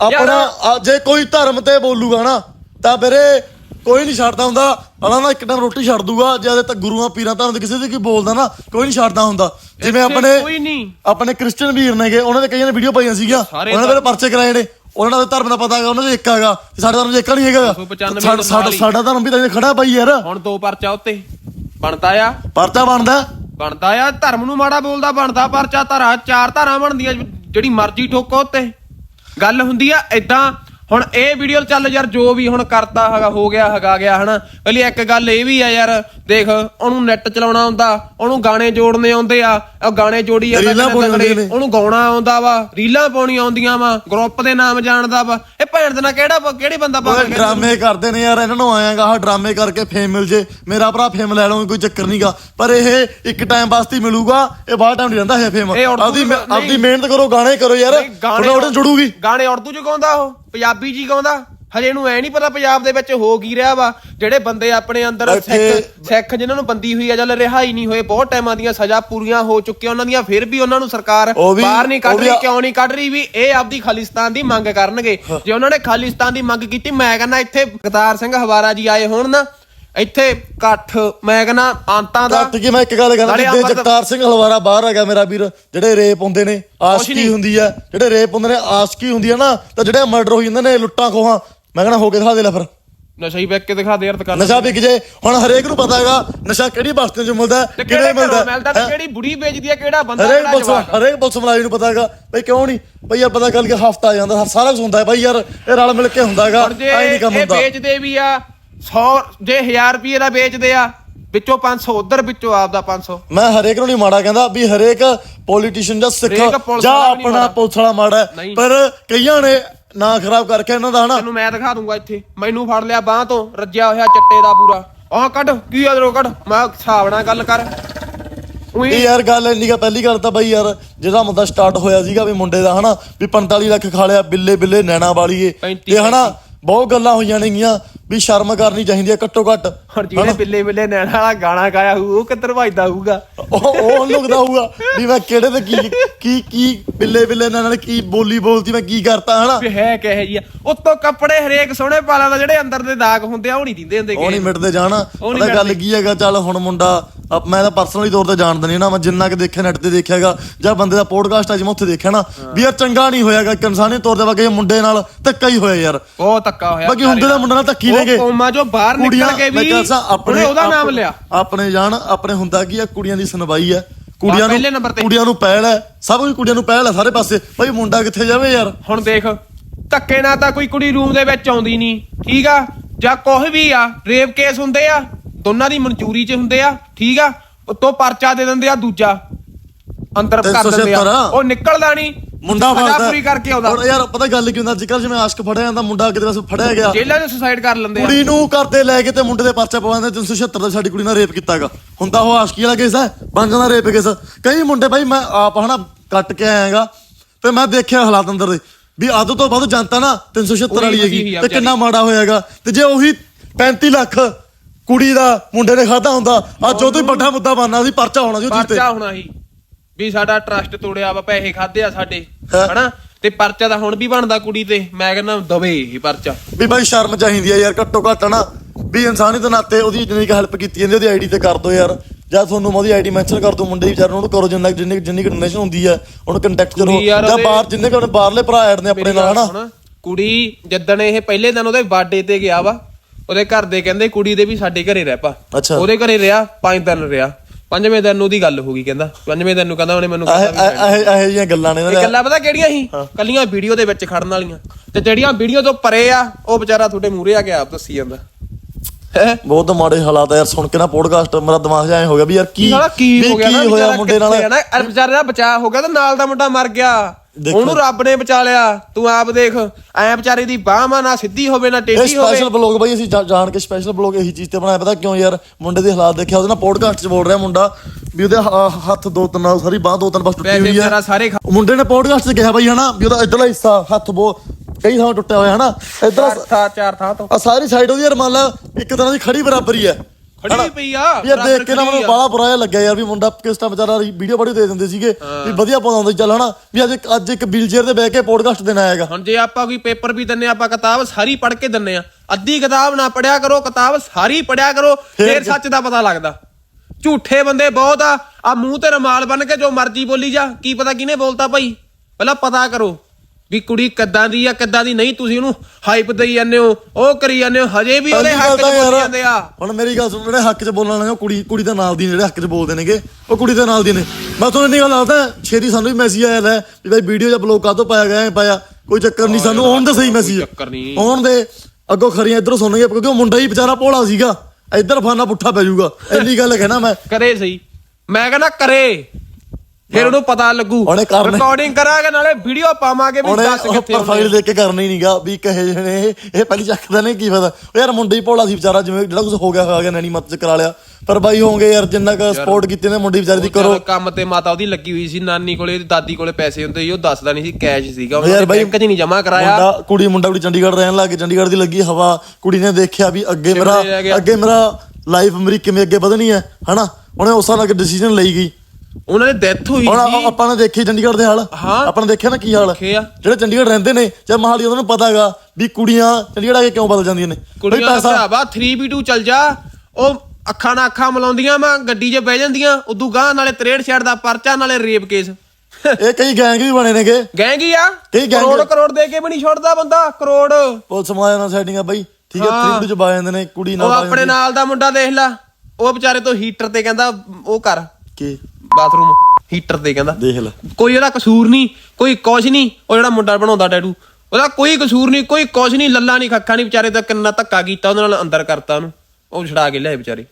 ਆਪਣਾ ਆ- ਜੇ ਕੋਈ ਧਰਮ ਤੇ ਬੋਲੂਗਾ ਨਾ ਤਾਂ ਵੀਰੇ ਕੋਈ ਨਹੀਂ ਛੱਡਦਾ ਹੁੰਦਾ। ਉਹਨਾਂ ਦਾ ਇੱਕ ਟਾਈਮ ਰੋਟੀ ਛੱਡ ਦੂਗਾ ਜਦ ਤੱਕ ਗੁਰੂਆਂ ਪੀਰਾਂ ਧਰਮ ਦੇ ਕਿਸੇ ਦੇ ਕੀ ਬੋਲਦਾ ਨਾ ਕੋਈ ਨਹੀਂ ਛੱਡਦਾ ਹੁੰਦਾ। ਜਿਵੇਂ ਆਪਣੇ ਕੋਈ ਨਹੀਂ। ਆਪਣੇ ਕ੍ਰਿਸਚੀਅਨ ਵੀਰ ਨੇਗੇ ਉਹਨਾਂ ਦੇ ਕਈਆਂ ਨੇ ਵੀਡੀਓ ਪਾਈਆਂ ਸੀਗੀਆਂ ਸਾਰੇ ਉਹਨਾਂ ਦੇ ਪਰਚੇ ਕਰਾਏ ਨੇ। ਉਹਨਾਂ ਦਾ ਧਰਮ ਦਾ ਪਤਾ ਹੈਗਾ ਉਹਨਾਂ ਦੇ ਇੱਕ ਹੈਗਾ ਤੇ ਸਾਡਾ ਧਰਮ 'ਚ ਇੱਕ ਨਹੀਂ ਹੈਗਾ। 295 ਸਾਡਾ ਸਾਡਾ ਸਾਡਾ ਧਰਮ ਵੀ ਤਾਂ ਇੱਥੇ ਖੜਾ ਬਾਈ ਯਾਰ। ਹੁਣ ਦੋ ਪਰਚਾ ਉੱਤੇ। ਬਣਦਾ ਆ। ਪਰਚਾ ਬਣਦਾ। ਬਣਦਾ ਆ ਧਰਮ ਨੂੰ ਮਾੜਾ ਬੋਲਦਾ ਬਣਦਾ ਪਰਚਾ ਧਾਰਾ ਚਾਰ ਧਾਰਾਂ ਬਣਦੀਆਂ ਜਿਹੜੀ ਮਰਜ਼ੀ ਠੋਕੋ ਉੱਤੇ। ਗੱਲ ਹੁੰਦੀ ਆ ਐਦਾਂ ਹੁਣ ਇਹ ਵੀਡੀਓ ਚੱਲ ਯਾਰ ਜੋ ਵੀ ਹੁਣ ਕਰਤਾ ਹੈਗਾ ਹੋ ਗਿਆ ਹੈਗਾ ਗਿਆ ਹਨਾ? ਪਹਿਲੀ ਇੱਕ ਗੱਲ ਇਹ ਵੀ ਆ ਯਾਰ ਦੇਖ ਉਹਨੂੰ ਨੈਟ ਚਲਾਉਣਾ ਆਉਂਦਾ ਉਹਨੂੰ ਗਾਣੇ ਜੋੜਨੇ ਆਉਂਦੇ ਆ ਉਹ ਗਾਣੇ ਜੋੜੀ ਜਾਂਦਾ। ਉਹਨੂੰ ਗਾਉਣਾ ਆਉਂਦਾ ਵਾ ਰੀਲਾਂ ਪਾਉਣੀਆਂ ਆਉਂਦੀਆਂ ਵਾ ਗਰੁੱਪ ਦੇ ਨਾਮ ਜਾਣਦਾ ਵਾ। ਇਹ ਭੈਣ ਦੇ ਨਾਲ ਕਿਹੜਾ ਕਿਹੜੇ ਬੰਦਾ ਪਾਗਲ ਡਰਾਮੇ ਕਰਦੇ ਨੇ ਯਾਰ ਇਹਨਾਂ ਨੂੰ ਆਇਆਗਾ ਆਹ ਡਰਾਮੇ ਕਰਕੇ ਫੇਮ ਮਿਲ ਜੇ ਮੇਰਾ ਭਰਾ ਫੇਮ ਲੈ ਲਵਾਂਗੇ ਕੋਈ ਚੱਕਰ ਨਹੀਂਗਾ ਪਰ ਇਹ ਇੱਕ ਟਾਈਮ ਵਾਸਤੇ ਹੀ ਮਿਲੂਗਾ ਇਹ ਬਾਹਰ ਟਾਈਮ ਨਹੀਂ ਰਹਿੰਦਾ ਇਹ ਫੇਮ ਆਪਦੀ। ਆਪਦੀ ਮਿਹਨਤ ਕਰੋ ਗਾਣੇ ਕਰੋ ਯਾਰ ਤੁਹਾਡਾ ਉਹਦੇ ਜੁੜੂਗੀ। ਗਾਣੇ ਉਰਦੂ ਚ ਗਾਉਂਦਾ ਉਹ? ਪੰਜਾਬੀ ਹੀ ਗਾਉਂਦਾ? ਹਜੇ ਇਹਨੂੰ ਐ ਨਹੀਂ ਪਤਾ ਪੰਜਾਬ ਦੇ ਵਿੱਚ ਹੋ ਕੀ ਰਿਹਾ ਵਾ। ਜਿਹੜੇ ਬੰਦੇ ਆਪਣੇ ਅੰਦਰ ਸਿੱਖ ਸਿੱਖ ਜਿਨ੍ਹਾਂ ਨੂੰ ਬੰਦੀ ਹੋਈ ਆ ਜਾਂ ਰਿਹਾਈ ਨਹੀਂ ਹੋਏ ਬਹੁਤ ਟਾਈਮਾਂ ਦੀਆਂ ਸਜ਼ਾ ਪੂਰੀਆਂ ਹੋ ਚੁੱਕੀਆਂ ਉਹਨਾਂ ਦੀਆਂ ਫਿਰ ਵੀ ਉਹਨਾਂ ਨੂੰ ਸਰਕਾਰ ਬਾਹਰ ਨਹੀਂ ਕੱਢ ਰਹੀ ਕਿਉਂ ਨਹੀਂ ਕੱਢ ਰਹੀ ਵੀ ਇਹ ਆਪਦੀ ਖਾਲਿਸਤਾਨ ਦੀ ਮੰਗ ਕਰਨਗੇ। ਜੇ ਉਹਨਾਂ ਨੇ ਖਾਲਿਸਤਾਨ ਦੀ ਮੰਗ ਕੀਤੀ ਮੈਂ ਕਹਿੰਦਾ ਇੱਥੇ ਗਤਾਰ ਸਿੰਘ ਹਵਾਰਾ ਜੀ ਆਏ ਹੋਣ ਨਾ ਇੱਥੇ ਇਕੱਠ ਮੈਂ ਕਹਿੰਦਾ ਆਂਤਾਂ ਦਾ ਕੇ ਮੈਂ ਇੱਕ ਗੱਲ ਕਹਿੰਦਾ ਜਿੱਦੇ ਜਗਤਾਰ ਸਿੰਘ ਹਲਵਾਰਾ ਬਾਹਰ ਹੈਗਾ ਮੇਰਾ ਵੀਰ ਜਿਹੜੇ ਰੇਪ ਹੁੰਦੇ ਨੇ ਆਸ਼ਕੀ। ਹੁੰਦੀ ਆ? ਜਿਹੜੇ ਰੇਪ ਹੁੰਦੇ ਨੇ ਆਸ਼ਕੀ ਹੁੰਦੀ ਆ ਨਾ? ਤਾਂ ਜਿਹੜੇ ਮਰਡਰ ਹੋ ਜਾਂਦੇ ਨੇ ਲੁੱਟਾਂ ਖੋਹਾਂ ਮੈਂ ਕਹਿੰਦਾ ਹੋ ਕੇ ਦਿਖਾ ਦੇ ਲੈ ਫਿਰ। ਨਸ਼ਾ ਹੀ ਵੇਖ ਕੇ ਦਿਖਾ ਦੇ ਅਰਥ ਕਰ ਨਸ਼ਾ ਵਿਕ ਜੇ ਹੁਣ ਹਰੇਕ ਨੂੰ ਪਤਾ ਹੈਗਾ ਨਸ਼ਾ ਕਿਹੜੀ ਬਸਤੀ 'ਚ ਮਿਲਦਾ ਹੈ, ਕਿਹੜੇ ਮਿਲਦਾ ਮਿਲਦਾ ਤੇ ਹੈਂ? ਕਿਹੜੀ ਬੁੜੀ ਵੇਚਦੀ ਆ ਕਿਹੜਾ ਬੰਦਾ ਹਰੇਕ ਪੁਲਿਸ ਹਰੇਕ ਪੁਲਿਸ ਮੁਲਾਜ਼ਮ ਨੂੰ ਪਤਾ ਹੈਗਾ ਬਈ ਕਿਉਂ ਨਹੀਂ? ਬਈ ਯਾਰ ਪਤਾ ਗੱਲ ਕਿ ਹਫਤਾ ਆ ਜਾਂਦਾ ਸਾਰਾ ਕੁਝ ਹੁੰਦਾ ਹੈ ਬਈ ਯਾਰ ਇਹ ਰਲ ਮਿਲ ਕੇ ਹੁੰਦਾ ਹੈਗਾ ਐ ਨਹੀਂ ਕੰਮ ਇਹ ਹੁੰਦਾ। ਵੇਚਦੇ ਵੀ ਆ 100 ਜੇ 1000 ਰੁਪਏ ਦਾ ਵੇਚਦੇ ਆ ਵਿੱਚੋਂ 500 ਉਧਰ ਵਿੱਚੋਂ ਆਪਦਾ 500 ਮੈਂ ਹਰੇਕ ਨੂੰ ਨਹੀਂ ਮਾੜਾ ਕਹਿੰਦਾ ਵੀ ਹਰੇਕ ਪੋਲੀਟੀਸ਼ੀਅਨ ਜਾਂ ਸਿੱਖ ਹਰੇਕ ਪੁਲਿਸ ਜਾਂ ਵਾਲਾ ਵੀ ਨਹੀਂ ਆਪਣਾ ਮਾੜਾ। ਪੁਲਿਸ ਵਾਲਾ ਮਾੜਾ ਹੈ। ਨਹੀਂ। ਪਰ ਕਈਆਂ ਨੇ ਨਾਂ ਖਰਾਬ ਕਰਕੇ ਇਹਨਾਂ ਦਾ ਹਨਾ? ਤੈਨੂੰ ਮੈਂ ਦਿਖਾ ਦੂੰਗਾ ਇੱਥੇ। ਮੈਨੂੰ ਫੜ ਲਿਆ ਬਾਹ ਤੋਂ ਰੱਜਿਆ ਹੋਇਆ ਚੱਟੇ ਦਾ ਪੂਰਾ। ਆਹ ਕੱਢ ਕੀ ਅਦਰੋ ਕੱਢ? ਮੈਂ ਹਿਸਾਬ ਨਾਲ ਗੱਲ ਕਰ। ਇਹ ਉਹੀ ਯਾਰ ਗੱਲ ਇੰਨੀ ਕਾ ਪਹਿਲੀ ਗੱਲ ਤਾਂ ਬਈ ਯਾਰ ਜਿਹੜਾ ਮੁੱਦਾ ਸਟਾਰਟ ਹੋਇਆ ਸੀਗਾ ਵੀ ਮੁੰਡੇ ਦਾ ਹਨਾ? ਵੀ 45 ਲੱਖ ਖਾ ਲਿਆ ਬਿੱਲੇ ਬਿੱਲੇ ਨੈਣਾ ਵਾਲੀਏ। 35 ਤੇ ਹਨਾ ਬਹੁਤ ਗੱਲਾਂ ਹੋਈਆਂ ਨੇਗੀਆਂ ਵੀ ਸ਼ਰਮ ਕਰਨੀ ਚਾਹੀਦੀ ਹੈ ਘੱਟੋ ਘੱਟ। ਹੁਣ ਜਿਹਨੇ ਬਿੱਲੇ ਬਿੱਲੇ ਨੈਣਾ ਵਾਲਾ ਗਾਣਾ ਗਾਇਆ ਹੋਊ ਉਹ ਕਿੱਧਰ ਵੱਜਦਾ ਹੋਊਗਾ? ਉਹ ਉਹ ਲੁਕਦਾ ਹੋਊਗਾ ਵੀ ਮੈਂ ਕਿਹੜੇ ਤੇ ਕੀ ਕੀ ਕੀ ਬਿੱਲੇ ਬਿੱਲੇ ਨਾਲ ਕੀ ਬੋਲੀ ਬੋਲਤੀ ਮੈਂ ਕੀ ਕਰਤਾ ਹਨਾ? ਵੀ ਹੈ ਕਿਹੇ ਜੀ ਉੱਤੋਂ ਕੱਪੜੇ ਹਰੇਕ ਸੋਹਣੇ ਪਾਲਾਂ ਦਾ ਜਿਹੜੇ ਅੰਦਰ ਦੇ ਦਾਗ ਹੁੰਦੇ ਆ ਉਹ ਨਹੀਂ ਦਿੰਦੇ ਹੁੰਦੇ ਉਹ ਨਹੀਂ ਮਿਟਦੇ ਜਾਣ। ਉਹ ਨੀ ਪਤਾ ਗੱਲ। ਕੀ ਹੈਗਾ ਚੱਲ ਹੁਣ ਮੁੰਡਾ ਅਬ ਮੈਂ ਤਾਂ ਪਰਸਨਲੀ ਤੌਰ ਤੇ ਜਾਣਦਾ ਨਹੀਂ ਨਾ ਮੈਂ ਜਿੰਨਾ ਕਿ ਦੇਖਿਆ ਨੈਟ ਤੇ ਦੇਖਿਆਗਾ ਜਾਂ ਬੰਦੇ ਦਾ ਪੋਡਕਾਸਟ ਅੱਜ ਮੈਂ ਉੱਥੇ ਦੇਖਿਆ ਨਾ ਵੀ ਯਾਰ ਚੰਗਾ ਨਹੀਂ ਹੋਇਆਗਾ ਕਿ ਇਨਸਾਨੀ ਤੌਰ ਤੇ ਵਾਕਈ ਮੁੰਡੇ ਨਾਲ ਧੱਕਾ ਹੀ ਹੋਇਆ ਯਾਰ। ਬਹੁਤ ਧੱਕਾ ਹੋਇਆ ਬਾਕੀ ਹੁੰਦੇ ਦਾ ਮੁੰਡਾ ਨਾਲ ਧੱਕੀ ਉਹ ਕੌਮਾਂ ਚੋਂ ਬਾਹਰ ਨਿਕਲ ਕੇ ਮੈਂ ਵੀ ਉਹਨੇ ਉਹਦਾ ਨਾਮ ਲਿਆ। ਆਪਣੇ ਜਾਣ ਆਪਣੇ ਹੁੰਦਾ ਕੀ ਆ ਕੁੜੀਆਂ ਦੀ ਸੁਣਵਾਈ ਹੈ ਕੁੜੀਆਂ ਪਹਿਲੇ ਨੂੰ ਨੰਬਰ ਤੇ। ਕੁੜੀਆਂ ਨੂੰ ਪਹਿਲ ਹੈ ਸਭ ਕੁਝ ਕੁੜੀਆਂ ਨੂੰ ਪਹਿਲ ਹੈ ਸਾਰੇ ਪਾਸੇ। ਭਾਈ ਮੁੰਡਾ ਕਿੱਥੇ ਜਾਵੇ ਯਾਰ? ਹੁਣ ਦੇਖ ਧੱਕੇ ਨਾਲ ਤਾਂ ਕੋਈ ਕੁੜੀ ਰੂਮ ਦੇ ਵਿੱਚ ਆਉਂਦੀ ਨਹੀਂ। ਠੀਕ ਆ? ਜਾਂ ਕੁਝ ਵੀ ਆ ਰੇਪ ਕੇਸ ਹੁੰਦੇ ਆ ਦੋਨਾਂ ਦੀ ਮਨਜ਼ੂਰੀ 'ਚ ਹੁੰਦੇ ਆ ਠੀਕ ਆ? ਉਤੋਂ ਪਰਚਾ ਦੇ ਦਿੰਦੇ ਆ ਦੂਜਾ। ਅੰਦਰ ਕਰ ਦਿੰਦੇ ਆ। 376 ਉਹ ਨਿਕਲਦਾ ਨਹੀਂ। ਮੁੰਡਾ ਫੜਦਾ। ਪੂਰੀ ਕਰਕੇ ਆਉਂਦਾ। ਹੁਣ ਯਾਰ ਪਤਾ ਗੱਲ ਕੀ ਹੁੰਦਾ? ਅੱਜ ਕੱਲ ਜਿਵੇਂ ਆਸ਼ਕ ਫੜਿਆ ਜਾਂਦਾ ਮੁੰਡਾ ਕਿਤੇ ਵਸ ਫੜਿਆ ਗਿਆ। ਜੇਲ੍ਹਾਂ 'ਚ ਸੁਸਾਈਡ ਕਰ ਲੈਂਦੇ ਆ। ਕੁੜੀ ਨੂੰ ਕਰਦੇ ਲੈ ਕੇ ਤੇ ਮੁੰਡੇ ਦੇ ਪਰਚਾ ਪਵਾਉਂਦੇ 376 ਦਾ ਸਾਡੀ ਕੁੜੀ ਨਾਲ ਰੇਪ ਕੀਤਾਗਾ। ਹੁੰਦਾ ਉਹ ਆਸ਼ਕੀ ਵਾਲਾ ਕੇਸ ਹੈ ਬਣ ਜਾਂਦਾ ਰੇਪ ਕੇਸ ਕਈ ਮੁੰਡੇ ਬਾਈ ਮੈਂ ਆਪ ਹਨਾ ਕੱਟ ਕੇ ਆਇਆਗਾ ਤੇ ਮੈਂ ਦੇਖਿਆ ਹਾਲਾਤ ਅੰਦਰ ਦੇ। ਵੀ ਅੱਧ ਤੋਂ ਵੱਧ ਜਨਤਾ ਨਾ 376 ਵਾਲੀ ਹੈਗੀ ਤੇ ਕਿੰਨਾ ਮਾੜਾ ਹੋਇਆਗਾ। ਤੇ ਜੇ ਉਹੀ 35 ਲੱਖ ਕੁੜੀ ਦਾ ਮੁੰਡੇ ਨੇ ਖਾਦਾ ਹੁੰਦਾ ਅੱਜ ਉਹ ਤੋਂ ਹੀ ਵੱਡਾ ਮੁੱਦਾ ਬਣਨਾ ਸੀ ਪਰਚਾ ਹੋਣਾ ਸੀ ਉਹ ਤੇ। ਪਰਚਾ ਹੋਣਾ ਸੀ ਵੀ ਸਾਡਾ ਟਰਸਟ ਤੋੜਿਆ ਵਾ ਪੈਸੇ ਖਾਦੇ ਆ ਸਾਡੇ ਹਾਂ। ਹਨਾ? ਤੇ ਪਰਚਾ ਤਾਂ ਹੁਣ ਵੀ ਬਣਦਾ ਕੁੜੀ ਤੇ ਮੈਂ ਕਹਿੰਦਾ ਦਵੇ ਇਹ ਪਰਚਾ। ਵੀ ਬਾਈ ਸ਼ਰਮ ਚਾਹੀਦੀ ਆ ਯਾਰ ਘੱਟੋ ਘੱਟ ਨਾ ਵੀ ਇਨਸਾਨੀ ਦੇ ਨਾਤੇ ਉਹਦੀ ਜਿੰਨੀ ਕੁ ਹੈਲਪ ਕੀਤੀ ਜਾਂਦੀ ਉਹਦੀ ਆਈਡੀ ਤੇ ਕਰ ਦਿਓ ਯਾਰ। ਜਾਂ ਤੁਹਾਨੂੰ ਮੈਂ ਉਹਦੀ ਆਈਡੀ ਮੈਂਸ਼ਨ ਕਰ ਦੂੰ ਮੁੰਡੇ ਦੀ ਵਿਚਾਰ ਨੂੰ ਉਹਨੂੰ ਕਰੋ ਜਿੰਨਾ ਜਿੰਨੀ ਜਿੰਨੀ ਡੋਨੇਸ਼ਨ ਹੁੰਦੀ ਆ ਉਹਨੂੰ ਕੰਟੈਕਟ ਕਰੋ। ਕੁੜੀ ਯਾਰ ਜਾਂ ਉਹਦੇ- ਬਾਹਰ ਜਿੰਨੇ ਕੋਲ ਬਾਹਰਲੇ ਭਰਾ ਐਡ ਨੇ ਆਪਣੇ ਮੇਰੀ ਨਾਲ ਗੱਲ ਹਨਾ। ਸੁਣ, ਕੁੜੀ ਜਿੱਦਣ ਇਹ ਪਹਿਲੇ ਦਿਨ ਉਹਦੇ ਬਰਥਡੇ ਤੇ ਗਿਆ ਵਾ ਉਹਦੇ ਘਰ ਦੇ ਕਹਿੰਦੇ ਕੁੜੀ ਦੇ ਵੀ ਸਾਡੇ ਘਰੇ ਰਹਿ ਪਾ। ਅੱਛਾ। ਉਹਦੇ ਘਰੇ ਰਿਹਾ ਪੰਜ ਦਿਨ ਰਿਹਾ। ਪੰਜਵੇਂ ਦਿਨ ਉਹਦੀ ਗੱਲ ਹੋ ਗਈ ਕਹਿੰਦਾ। ਪੰਜਵੇਂ ਦਿਨ ਨੂੰ ਕਹਿੰਦਾ ਉਹਨੇ ਮੈਨੂੰ ਇਹ ਕਹਿੰਦਾ ਵੀ ਇਹ ਇਹ ਜਿਹੀਆਂ ਗੱਲਾਂ ਨੇ ਇਹਨਾਂ ਦੀਆਂ। ਗੱਲਾਂ ਪਤਾ ਕਿਹੜੀਆਂ ਸੀ? ਕੱਲੀਆਂ ਵੀਡੀਓ ਦੇ ਵਿੱਚ ਖੜਨ ਵਾਲੀਆਂ। ਤੇ ਜਿਹੜੀਆਂ ਵੀਡੀਓ ਤੋਂ ਪਰੇ ਆ ਉਹ ਵਿਚਾਰਾ ਤੁਹਾਡੇ ਮੂਹਰੇ ਆ ਕੇ ਆਪ ਦੱਸੀ ਜਾਂਦਾ। ਹੈ? ਬਹੁਤ ਮਾੜੇ ਹਾਲਾਤ ਆ ਯਾਰ ਸੁਣ ਕੇ ਨਾ ਪੋਡਕਾਸਟ ਮੇਰਾ ਦਿਮਾਗ ਜਿਹਾ ਐਂ ਹੋ ਗਿਆ ਵੀ ਯਾਰ ਕੀ ਸਾਲਾ ਕੀ ਵੀ ਹੋ ਗਿਆ ਨਾ ਕੀ ਹੋਇਆ ਮੁੰਡੇ ਨਾਲ? ਕਿੱਥੇ ਆ ਨਾ? ਅਰੇ ਵਿਚਾਰੇ ਦਾ ਬਚਾਅ ਹੋ ਗਿਆ ਤੇ ਨਾਲ ਦਾ ਮੁੰਡਾ ਮਰ ਗਿਆ। ਉਹਨੂੰ ਰੱਬ ਨੇ ਬਚਾ ਲਿਆ ਤੂੰ ਆਪ ਦੇਖ ਐ ਵਿਚਾਰੇ ਦੀ ਬਾਹ ਮਾ ਨਾ ਸਿੱਧੀ ਹੋਵੇ ਨਾ ਟੇਢੀ ਹੋਵੇ। ਸਪੈਸ਼ਲ ਬਲੌਗ ਬਾਈ ਅਸੀਂ ਜਾਣ ਕੇ ਸਪੈਸ਼ਲ ਬਲੌਗ ਇਹੀ ਚੀਜ਼ ਤੇ ਬਣਾਇਆ ਪਤਾ ਕਿਉਂ ਯਾਰ? ਮੁੰਡੇ ਦੇ ਹਾਲਾਤ ਦੇਖਿਆ ਉਹਦੇ ਨਾਲ ਪੋਡਕਾਸਟ 'ਚ ਬੋਲ ਰਿਹਾ ਮੁੰਡਾ ਵੀ ਉਹਦੇ ਹੱਥ ਦੋ ਤਿੰਨ ਨਾਲ ਸਾਰੀ ਬਾਹ ਦੋ ਤਿੰਨ ਬਸ ਟੁੱਟੀ ਹੋਈ ਆ। ਮੁੰਡੇ ਨੇ ਪੋਡਕਾਸਟ 'ਚ ਕਿਹਾ ਬਾਈ ਹਨਾ ਵੀ ਉਹਦਾ ਇਧਰਲਾ ਹਿੱਸਾ ਹੱਥ ਬੋ ਕਈ ਥਾਂ ਟੁੱਟਿਆ ਹੋਇਆ ਹਨਾ। ਇਧਰ ਚਾਰ ਥਾਂ ਚਾਰ ਥਾਂ ਤੋਂ। ਆ ਸਾਰੀ ਸਾਈਡ ਉਹਦੀ ਯਾਰ ਮੰਨ ਲਾ ਇੱਕ ਤਰ੍ਹਾਂ ਦੀ ਖੜੀ ਬਰਾਬਰੀ ਹੈ। ਖੜੀ ਹਨਾ? ਪਈ ਆ, ਯਾਰ ਦੇਖ ਕੇ ਨਾ ਮੈਨੂੰ। ਬੜਾ ਬੁਰਾ ਜਿਹਾ ਲੱਗਿਆ ਯਾਰ ਵੀ ਮੁੰਡਾ ਕਿਸ ਟਾਈਮ ਵਿਚਾਰਾ ਵੀਡੀਓ ਬੜੀ ਦੇ ਦਿੰਦੇ ਸੀਗੇ ਵੀ ਵਧੀਆ ਪਾਉਂਦਾ ਹੁੰਦਾ ਚੱਲ ਹਨਾ ਵੀ ਅੱਜ ਅੱਜ ਇੱਕ ਵੀਲਚੇਅਰ ਤੇ ਬਹਿ ਕੇ ਪੋਡਕਾਸਟ ਦੇਣਾ ਆਏਗਾ ਹੁਣ ਜੇ ਆਪਾਂ ਕੋਈ ਪੇਪਰ ਵੀ ਦਿੰਨੇ ਆਪਾਂ ਕਿਤਾਬ ਸਾਰੀ ਪੜ੍ਹ ਕੇ ਦਿੰਨੇ ਆ। ਅੱਧੀ ਕਿਤਾਬ ਨਾ ਪੜਿਆ ਕਰੋ ਕਿਤਾਬ ਸਾਰੀ ਪੜਿਆ ਕਰੋ ਫੇਰ ਸੱਚ ਦਾ ਪਤਾ ਲੱਗਦਾ। ਝੂਠੇ ਬੰਦੇ ਬਹੁਤ ਆ ਆ ਮੂੰਹ ਤੇ ਰਮਾਲ ਬਨ ਕੇ ਜੋ ਮਰਜ਼ੀ ਬੋਲੀ ਜਾ ਕੀ ਪਤਾ ਕਿਹਨੇ ਬੋਲਤਾ ਭਾਈ? ਪਹਿਲਾਂ ਪਤਾ ਕਰੋ। ਵੀ ਕੁੜੀ ਕਿੱਦਾਂ ਦੀ ਆ ਕਿੱਦਾਂ ਦੀ ਨਹੀਂ ਤੁਸੀਂ ਉਹਨੂੰ ਹਾਈਪ ਦੇਈ ਜਾਂਦੇ ਹੋ ਉਹ ਕਰੀ ਜਾਂਦੇ ਹੋ ਹਜੇ ਵੀ ਉਹਦੇ ਹੱਕ ਚ ਬੋਲੀ ਜਾਂਦੇ ਆ। ਹੁਣ ਮੇਰੀ ਗੱਲ ਸੁਣ ਜਿਹੜੇ ਹੱਕ 'ਚ ਬੋਲਣ ਵਾਲੇ ਉਹ ਕੁੜੀ ਕੁੜੀ ਦੇ ਨਾਲ ਦੀ ਜਿਹੜੇ ਹੱਕ 'ਚ ਬੋਲਦੇ ਨੇਗੇ ਉਹ ਕੁੜੀ ਦੇ ਨਾਲ ਦੀ ਨੇ। ਮੈਂ ਤੁਹਾਨੂੰ ਇੰਨੀ ਗੱਲ ਦੱਸਦਾ ਛੇਤੀ ਸਾਨੂੰ ਵੀ ਮੈਸੇਜ ਆਇਆ ਲੈ ਵੀ ਭਾਈ ਵੀਡੀਓ ਜਾਂ ਬਲੌਗ ਕਾਹਤੋਂ ਪਾਇਆ ਗਿਆ ਐ ਪਾਇਆ। ਕੋਈ ਚੱਕਰ ਨਹੀਂ ਸਾਨੂੰ ਆਉਣ ਦੇ ਸਹੀ ਮੈਸੇਜ। ਆਉਣ ਦੇ ਅੱਗੋਂ ਖਰੀਆਂ ਇਧਰੋਂ ਸੁਣਨਗੇ ਕਿਉਂਕਿ ਉਹ ਮੁੰਡਾ ਹੀ ਵਿਚਾਰਾ ਭੋਲਾ ਸੀਗਾ। ਇੱਧਰ ਫਾਨਾ ਪੁੱਠਾ ਪੈ ਜਾਊਗਾ। ਇੰਨੀ ਗੱਲ ਕਹਿਣਾ ਮੈਂ। ਕਰੇ ਸਹੀ। ਮੈਂ ਕਹਿੰਦਾ ਕਰੇ। ਫਿਰ ਉਹਨੂੰ ਪਤਾ ਲੱਗੂ। ਉਹਨੇ ਕਰਨਾ- ਰਿਕਾਰਡਿੰਗ ਕਰਾਂਗੇ ਨਾਲੇ ਵੀਡੀਓ ਪਾਵਾਂਗੇ ਵੀ ਉਹਨੇ ਦੱਸ ਕਿੱਥੇ ਪ੍ਰੋਫਾਈਲ ਦੇਖ ਕੇ ਕਰਨਾ ਹੀ ਨਹੀਂਗਾ ਵੀ ਕਹੇ ਜਣੇ ਇਹ ਪਹਿਲੀ ਚੱਕਦਾ ਨਹੀਂ ਕੀ ਫਾਇਦਾ। ਉਹ ਯਾਰ ਮੁੰਡੇ ਹੀ ਭੋਲਾ ਸੀ ਵਿਚਾਰਾ ਜਿਵੇਂ ਜਿਹੜਾ ਕੁਝ ਹੋ ਗਿਆ ਹੋ ਗਿਆ ਨੈਣੀ ਮੱਤ ਚ ਕਰਾ ਲਿਆ। ਪਰ ਬਾਈ ਹੋਣਗੇ ਯਾਰ ਜਿੰਨਾ ਕ ਸਪੋਰਟ ਕੀਤੀ ਨੇ ਮੁੰਡੇ ਵਿਚਾਰੇ ਦੀ ਕਰੋ ਚੱਲ ਕੰਮ ਤੇ ਮਾਤਾ ਉਹਦੀ ਲੱਗੀ ਹੋਈ ਸੀ ਨਾਨੀ ਕੋਲੇ ਉਹਦੀ ਦਾਦੀ ਕੋਲੇ ਪੈਸੇ ਹੁੰਦੇ ਸੀ ਉਹ ਦੱਸਦਾ ਨਹੀਂ ਸੀ ਕੈਸ਼ ਸੀਗਾ। ਯਾਰ ਉਹਨੇ ਬਾਈ ਬੈਂਕ 'ਚ ਨਹੀਂ ਜਮਾ ਕਰਾਇਆ। ਮੁੰਡਾ ਕੁੜੀ ਮੁੰਡਾ ਕੁੜੀ ਚੰਡੀਗੜ੍ਹ ਰਹਿਣ ਲੱਗ ਗਏ ਚੰਡੀਗੜ੍ਹ ਦੀ ਲੱਗੀ ਹਵਾ। ਕੁੜੀ ਨੇ ਦੇਖਿਆ ਵੀ ਅੱਗੇ ਮੇਰਾ ਰਹਿ ਗਿਆ। ਅੱਗੇ ਮੇਰਾ ਲਾਈਫ ਮੇਰੀ ਕਿਵੇਂ ਅੱਗੇ ਵਧਣੀ ਹੈ ਹਨਾ? ਉਹਨੇ ਉਸ ਨਾਲ ਡਿਸੀਜਨ ਲਈ ਗਈ। ਉਹਨਾਂ ਦੀ ਡੈਥ ਹੋਈ ਹੁਣ ਸੀ ਆ- ਆਪਾਂ ਨੇ ਦੇਖੀ ਚੰਡੀਗੜ੍ਹ ਦੇ ਹਾਲ। ਹਾਂ। ਆਪਾਂ ਨੇ ਦੇਖਿਆ ਨਾ ਕੀ ਹਾਲ। ਹੈ। ਦੇਖੇ ਆ। ਜਿਹੜੇ ਚੰਡੀਗੜ੍ਹ ਰਹਿੰਦੇ ਨੇ ਜਾਂ ਮਹਾਲੀ ਉਹਨਾਂ ਨੂੰ ਪਤਾ ਹੈਗਾ ਵੀ ਕੁੜੀਆਂ ਚੰਡੀਗੜ੍ਹ ਆ ਕੇ ਕਿਉਂ ਬਦਲ ਜਾਂਦੀਆਂ ਨੇ। ਕੁੜੀਆਂ ਦਾ ਭਰਾਵਾ 3v2 ਚੱਲ ਜਾ ਉਹ ਅੱਖਾਂ ਨਾਲ ਅੱਖਾਂ ਮਿਲਾਉਂਦੀਆਂ ਮੈਂ ਗੱਡੀ 'ਚ ਬਹਿ ਜਾਂਦੀਆਂ ਉਦੋਂ ਗਾਂ ਨਾਲੇ 63 ਛੱਡ ਦਾ ਪਰਚਾ ਨਾਲੇ ਰੇਪ ਕੇਸ ਇਹ ਕਈ ਗੈਂਗ ਵੀ ਬਣੇ ਨੇਗੇ। ਗੈਂਗ ਹੀ ਆ। ਕਈ gang- ਕਰੋੜ ਕਰੋੜ ਦੇ ਕੇ ਵੀ ਨਹੀਂ ਛੱਡਦਾ ਬੰਦਾ ਕਰੋੜ। ਉਹ ਪੁਲਿਸ ਮਾਇਆ ਨਾਲ ਸੈਟਿੰਗ ਆ ਬਾਈ। ਠੀਕ ਹੈ। ਹਾਂ। 3 ਚ ਪਾ ਜਾਂਦੇ ਨੇ ਕੁੜੀ ਨਾਲ ਪਾ ਆਪਣੇ ਜਾਂਦੀ। ਨਾਲ ਦਾ ਮੁੰਡਾ ਦੇਖ ਲੈ। ਉਹ ਵਿਚਾਰੇ ਤੋਂ ਹੀਟਰ ਤੇ ਕਹਿੰਦਾ ਉਹ ਕਰ। ਕੀ? ਬਾਥਰੂਮ ਹੀਟਰ ਤੇ ਕਹਿੰਦਾ। ਦੇਖ ਲੈ। ਕੋਈ ਉਹਦਾ ਕਸੂਰ ਨਹੀਂ ਕੋਈ ਕੁਛ ਨਹੀਂ ਉਹ ਜਿਹੜਾ ਮੁੰਡਾ ਬਣਾਉਂਦਾ ਟੈਟੂ ਉਹਦਾ ਕੋਈ ਕਸੂਰ ਨਹੀਂ ਕੋਈ ਕੁਛ ਨਹੀਂ ਲੱਲਾ ਨਹੀਂ ਖੱਖਾ ਨਹੀਂ ਵਿਚਾਰੇ ਦਾ ਕਿੰਨਾ ਧੱਕਾ ਕੀਤਾ ਉਹਦੇ ਨਾਲ ਅੰਦਰ ਕਰਤਾ ਉਹਨੂੰ ਉਹ ਛੜਾ ਕੇ ਲਿਆਏ ਵਿਚਾਰੇ।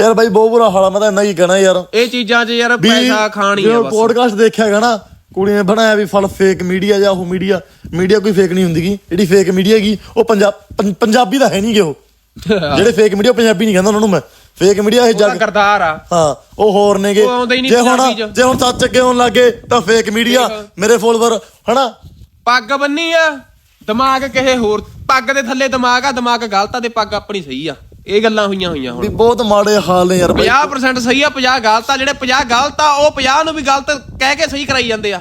ਯਾਰ ਬਾਈ ਬਹੁਤ ਬੁਰਾ ਹਾਲ ਆ ਮੈਂ ਤਾਂ ਇੰਨਾ ਹੀ ਕਹਿਣਾ ਯਾਰ। ਇਹ ਚੀਜ਼ਾਂ 'ਚ ਯਾਰ ਪੈਸਾ ਖਾਣੀ ਆ ਬਸ। ਪੋਡਕਾਸਟ ਦੇਖਿਆ ਹੈਗਾ ਨਾ ਕੁੜੀ ਨੇ ਬਣਾਇਆ ਵੀ ਫਲ ਫੇਕ ਮੀਡੀਆ ਜਾਂ ਉਹ ਮੀਡੀਆ ਮੀਡੀਆ ਕੋਈ ਫੇਕ ਨਹੀਂ ਹੁੰਦੀਗੀ ਜਿਹੜੀ ਫੇਕ ਮੀਡੀਆ ਹੈਗੀ ਉਹ ਪੰਜਾਬ ਦਾ ਹੈ ਨਹੀਂਗੇ ਉਹ। ਜਿਹੜੇ ਫੇਕ ਮੀਡੀਆ ਪੰਜਾਬੀ ਨਹੀਂ ਕਹਿੰਦਾ ਉਹਨਾਂ ਨੂੰ ਮੈਂ। ਫੇਕ ਮੀਡੀਆ ਇਹ ਉਹਦਾ ਜੱਗ ਕਰਦਾਰ ਆ। ਹਾਂ ਉਹ ਹੋਰ ਨੇਗੇ। ਉਹ ਆਉਂਦਾ ਹੀ ਨਹੀਂ ਜੇ ਹੁਣ ਪੰਜਾਬੀ 'ਚ। ਜੇ ਹੁਣ ਸੱਚ ਅੱਗੇ ਆਉਣ ਲੱਗੇ ਤਾਂ ਫੇਕ ਮੀਡੀਆ। ਮੇਰੇ ਫੋਲੋਵਰ ਹਨਾ? ਪੱਗ ਬੰਨੀ ਆ ਦਿਮਾਗ ਕਿਸੇ ਹੋਰ ਪੱਗ ਦੇ ਥੱਲੇ ਦਿਮਾਗ ਆ ਦਿਮਾਗ ਗਲਤ ਆ ਤੇ ਪੱਗ ਆਪਣੀ ਸਹੀ ਆ। ਇਹ ਗੱਲਾਂ ਹੋਈਆਂ ਹੋਈਆਂ ਹੁਣ। ਵੀ ਬਹੁਤ ਮਾੜੇ ਹਾਲ ਨੇ ਯਾਰ ਬਾਈ। 50% ਸਹੀ ਆ 50 ਗਲਤ ਆ ਜਿਹੜੇ 50 ਗਲਤ ਆ ਉਹ 50 ਨੂੰ ਵੀ ਗਲਤ ਕਹਿ ਕੇ ਸਹੀ ਕਰਾਈ ਜਾਂਦੇ ਆ।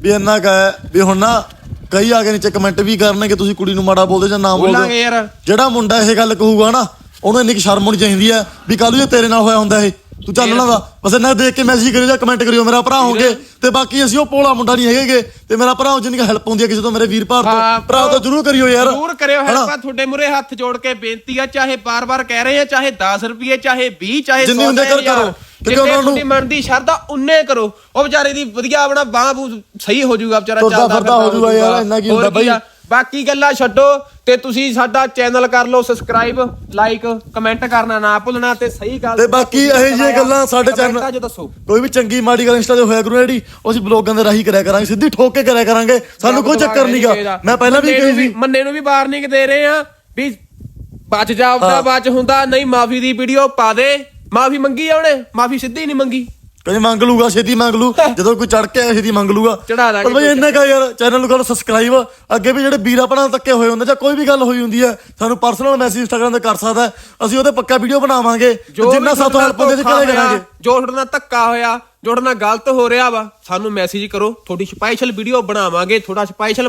ਵੀ ਇੰਨਾ ਕਾ ਵੀ ਹੁਣ ਨਾ ਕਈ ਆ ਕੇ ਨੀਚੇ ਕਮੈਂਟ ਵੀ ਕਰਨਗੇ ਤੁਸੀਂ ਕੁੜੀ ਨੂੰ ਮਾੜਾ ਬੋਲਦੇ ਜਾਂ ਨਾ ਬੋਲਾਂਗੇ ਬੋਲਦੇ ਯਾਰ। ਜਿਹੜਾ ਮੁੰਡਾ ਇਹ ਗੱਲ ਕਹੂਗਾ ਨਾ ਉਹਨੂੰ ਇੰਨੀ ਕੁ ਸ਼ਰਮ ਹੋਣੀ ਚਾਹੀਦੀ ਹੈ ਵੀ ਕੱਲ ਜੇ ਤੇਰੇ ਨਾਲ ਹੋਇਆ ਹੁੰਦਾ ਇਹ ਤੂੰ ਚੱਲ ਨਾ ਬਸ ਇਹਨਾਂ ਦੇਖ ਕੇ ਮੈਸੇਜ ਕਰਿਓ ਜਾਂ ਕਮੈਂਟ ਕਰਿਓ ਮੇਰਾ ਭਰਾ ਹੋਗੇ ਤੇ ਬਾਕੀ ਅਸੀਂ ਉਹ ਪੋਲਾ ਮੁੰਡਾ ਨਹੀਂ ਹੈਗੇਗੇ ਤੇ ਮੇਰਾ ਭਰਾ ਜਿੰਨੀ ਹੈਲਪ ਹੁੰਦੀ ਹੈ ਕਿਸੇ ਤੋਂ ਮੇਰੇ ਵੀਰ ਭਰਾ ਤੋਂ ਭਰਾ ਤੋਂ ਜ਼ਰੂਰ ਕਰਿਓ ਯਾਰ ਜ਼ਰੂਰ ਕਰਿਓ? ਹੈਲਪ ਆ ਤੁਹਾਡੇ ਮੁਰੇ ਹੱਥ ਜੋੜ ਕੇ ਬੇਨਤੀ ਆ ਚਾਹੇ ਬਾਰ-ਬਾਰ ਕਹਿ ਰਹੇ ਆ ਚਾਹੇ 10 ਰੁਪਏ ਚਾਹੇ 20 ਚਾਹੇ ਜਿੰਨੀ 100 ਹੁੰਦੇ ਕਰ ਕਰੋ। ਕਿਉਂਕਿ ਜਿੰਨੇ ਉਹਨਾਂ ਨੂੰ- ਮਨ ਦੀ ਸ਼ਰਧਾ ਉਨੇ ਕਰੋ ਉਹ ਵਿਚਾਰੇ ਦੀ ਵਧੀਆ ਆਪਣਾ ਬਾਹ ਸਹੀ ਹੋ ਜਾਊਗਾ ਵਿਚਾਰਾ ਚੱਲਦਾ ਫਿਰਦਾ ਹੋ ਜਾਊਗਾ ਯਾਰ, ਇੰਨਾ ਕੀ ਹੁੰਦਾ ਬਾਈ। ਬਾਕੀ ਗੱਲਾਂ ਛੱਡੋ ਤੇ ਤੁਸੀਂ ਸਾਡਾ ਚੈਨਲ ਕਰ ਲਓ ਸਬਸਕ੍ਰਾਈਬ ਲਾਈਕ ਕਮੈਂਟ ਕਰਨਾ ਨਾ ਭੁੱਲਣਾ ਤੇ ਸਹੀ ਗੱਲ ਤੇ ਬਾਕੀ ਇਹੋ ਜਿਹੀਆਂ ਗੱਲਾਂ ਸਾਡੇ ਚੈਨਲ ਦੱਸੋ। ਕੋਈ ਵੀ ਚੰਗੀ ਮਾੜੀ ਗੱਲ ਇੰਸਟਾ ਤੇ ਹੋਇਆ ਕਰੂ ਜਿਹੜੀ ਅਸੀਂ ਬਲੌਗਾਂ ਦੇ ਰਾਹੀਂ ਕਰਿਆ ਕਰਾਂਗੇ ਸਿੱਧੀ ਠੋਕ ਕੇ ਕਰਿਆ ਕਰਾਂਗੇ ਸਾਨੂੰ ਕੋਈ ਚੱਕਰ ਨਹੀਂਗਾ ਮੈਂ ਪਹਿਲਾਂ ਵੀ ਕਹੀ ਸੀ। ਮੰਨੇ ਨੂੰ ਵੀ ਵਾਰਨਿੰਗ ਦੇ ਰਹੇ ਆ ਵੀ ਬਚ ਜਾ ਆਪਦਾ। ਬਚ ਹੁੰਦਾ ਨਹੀਂ ਮਾਫੀ ਦੀ ਵੀਡੀਓ ਪਾ ਦੇ। ਮਾਫੀ ਮੰਗੀ ਆ ਉਹਨੇ? ਮਾਫੀ ਸਿੱਧੀ ਨਹੀਂ ਮੰਗੀ। ਕਦੇ ਮੰਗ ਲੂਗਾ ਛੇਤੀ ਮੰਗ ਲੂ। ਜਦੋਂ ਕੋਈ ਚੜ ਕੇ ਆਇਆ ਛੇਤੀ ਮੰਗ ਲੂਗਾ। ਚੜ੍ਹਾ ਦਾਂਗੇ ਪਰ ਬਈ ਇੰਨਾ ਕਾ ਯਾਰ ਚੈਨਲ ਨੂੰ ਕਰੋ ਸਬਸਕ੍ਰਾਈਬ ਅੱਗੇ ਵੀ ਜਿਹੜੇ ਵੀਰ ਆਪਣਾ ਤੱਕੇ ਹੋਏ ਹੁੰਦੇ ਜਾਂ ਕੋਈ ਵੀ ਗੱਲ ਹੋਈ ਹੁੰਦੀ ਹੈ ਸਾਨੂੰ ਪਰਸਨਲ ਮੈਸੇਜ ਇੰਸਟਾਗ੍ਰam ਤੇ ਕਰ ਸਕਦਾ। ਅਸੀਂ ਉਹਦੇ ਪੱਕਾ ਵੀਡੀਓ ਬਣਾਵਾਂਗੇ ਜਿੰਨਾ ਸਾਥੋਂ ਹੈਲਪ ਹੁੰਦੇ ਸੀ ਧੋਖਾ ਕਰੇ ਹੋਇਆ, ਕਰਾਂਗੇ। ਜੋ ਤੁਹਾਡੇ ਨਾਲ ਧੱਕਾ ਹੋਇਆ ਜੋ ਤੁਹਾਡੇ ਨਾਲ ਗਲਤ ਹੋ ਰਿਹਾ ਵਾ ਸਾਨੂੰ ਮੈਸੇਜ ਕਰੋ ਤੁਹਾਡੀ ਸਪੈਸ਼ਲ ਵੀਡੀਓ ਬਣਾਵਾਂਗੇ ਤੁਹਾਡਾ ਸਪੈਸ਼ਲ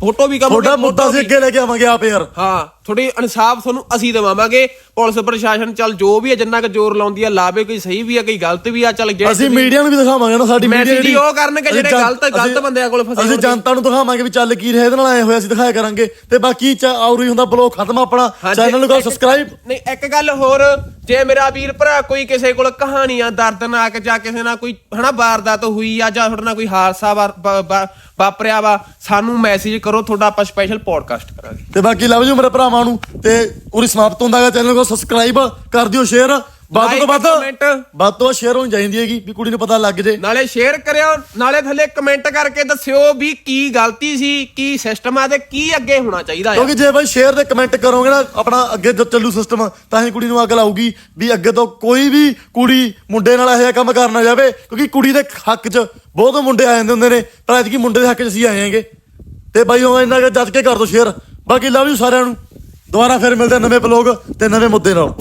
ਫੋਟੋ ਵੀ ਕਰਾਂਗੇ ਤੁਹਾਡਾ ਮੁੱਦਾ ਅਸੀਂ। ਅੱਗੇ ਲੈ ਕੇ ਆਵਾਂਗੇ ਆਪ ਯਾਰ। ਹਾਂ ਤੁਹਾਡੀ ਇਨਸਾਫ ਤੁਹਾਨੂੰ ਅਸੀਂ ਦੇਵਾਂਗੇ ਪੁਲਿਸ ਪ੍ਰਸ਼ਾਸਨ ਚੱਲ ਜੋ ਵੀ ਹੈ ਜਿੰਨਾ ਕੁ ਜ਼ੋਰ ਲਾਉਂਦੀ ਆ ਲਾਵੇ ਕੋਈ ਸਹੀ ਵੀ ਆ ਕੋਈ ਗਲਤ ਵੀ ਆ ਚੱਲ ਜੇ ਅਸੀਂ ਮੀਡੀਆ ਨੂੰ ਵੀ ਦਿਖਾਵਾਂਗੇ ਨਾ ਸਾਡੀ ਮੀਡੀਆ ਹੀ ਉਹ ਕਰਨਗੇ ਜਿਹੜੇ ਗਲਤ- ਗਲਤ ਬੰਦਿਆਂ ਕੋਲ ਫਸੇ ਅਸੀਂ। ਜਨਤਾ ਨੂੰ ਦਿਖਾਵਾਂਗੇ ਵੀ ਚੱਲ ਕੀ ਰਿਹਾ ਇਹਦੇ ਨਾਲ ਆਏ ਹੋਏ ਅਸੀਂ ਦਿਖਾਇਆ ਕਰਾਂਗੇ। ਤੇ ਬਾਕੀ ਚ ਆਉਰ ਹੀ ਹੁੰਦਾ ਬਲੌਗ ਖਤਮ ਆਪਣਾ। ਚੈਨਲ ਨੂੰ ਕਰੋ ਸਬਸਕ੍ਰਾਈਬ ਨਹੀਂ ਇੱਕ ਗੱਲ ਹੋਰ ਜੇ ਮੇਰਾ ਵੀਰ ਭਰਾ ਕੋਈ ਕਿਸੇ ਕੋਲ ਕਹਾਣੀਆਂ ਦਰਦਨਾਕ ਜਾਂ ਕਿਸੇ ਨਾਲ ਕੋਈ ਹਨਾ ਵਾਰਦਾਤ ਹੋਈ ਆ ਜਾਂ ਤੁਹਾਡੇ ਨਾਲ ਕੋਈ ਹਾਦਸਾ ਵਾ- ਵਾਪਰਿਆ ਵਾ, ਸਾਨੂੰ ਮੈਸੇਜ ਕਰੋ, ਤੁਹਾਡਾ ਆਪਾਂ ਸਪੈਸ਼ਲ ਪੋਡਕਾਸਟ ਕਰਾਂਗੇ। ਤੇ ਬਾਕੀ ਲਵ ਜੀ ਮੇਰੇ ਭਰਾਵਾਂ ਨੂੰ, ਤੇ ਪੂਰੀ ਸਮਾਪਤ ਹੁੰਦਾ ਹੈ ਚੈਨਲ ਨੂੰ ਸਬਸਕ੍ਰਾਈਬ ਕਰ ਦਿਓ ਸ਼ੇਅਰ ਵੱਧ ਤੋਂ ਵੱਧ comment। ਵੱਧ ਤੋਂ ਸ਼ੇਅਰ ਹੋਣੀ ਚਾਹੀਦੀ ਹੈਗੀ ਵੀ ਕੁੜੀ ਨੂੰ ਪਤਾ ਲੱਗ ਜੇ। ਨਾਲੇ ਸ਼ੇਅਰ ਕਰਿਓ ਨਾਲੇ ਥੱਲੇ ਕਮੈਂਟ ਕਰਕੇ ਦੱਸਿਓ ਵੀ ਕੀ ਗਲਤੀ ਸੀ ਕੀ ਸਿਸਟਮ ਆ ਤੇ ਕੀ ਅੱਗੇ ਹੋਣਾ ਚਾਹੀਦਾ ਕਿਉਂਕਿ ਜੇ ਬਾਈ ਸ਼ੇਅਰ ਤੇ ਕਮੈਂਟ ਕਰੋਗੇ ਨਾ ਆਪਣਾ ਅੱਗੇ ਜੋ ਚੱਲੂ ਸਿਸਟਮ ਤਾਂ ਹੀ ਕੁੜੀ ਨੂੰ ਅਕਲ ਆਊਗੀ ਵੀ ਅੱਗੇ ਤੋਂ ਕੋਈ ਵੀ ਕੁੜੀ ਮੁੰਡੇ ਨਾਲ ਇਹੋ ਜਿਹਾ ਕੰਮ ਕਰਨਾ ਜਾਵੇ ਕਿਉਂਕਿ ਕੁੜੀ ਦੇ ਹੱਕ 'ਚ ਬਹੁਤ ਮੁੰਡੇ ਆ ਜਾਂਦੇ ਹੁੰਦੇ ਨੇ ਪਰ ਐਤਕੀ ਮੁੰਡੇ ਦੇ ਹੱਕ 'ਚ ਅਸੀਂ ਆਏ ਆਂਗੇ ਤੇ ਬਾਈ ਹੁਣ ਇਹਨਾਂ ਕੇ ਜੱਜ ਕੇ ਕਰ ਦੋ ਸ਼ੇਅਰ ਬਾਕੀ ਲਵ ਯੂ ਸਾਰਿਆਂ ਨੂੰ। ਦੁਬਾਰਾ ਫਿਰ ਮਿਲਦੇ ਨਵੇਂ ਬਲੌਗ ਤੇ ਨਵੇਂ ਮੁੱਦੇ ਨਾਲ।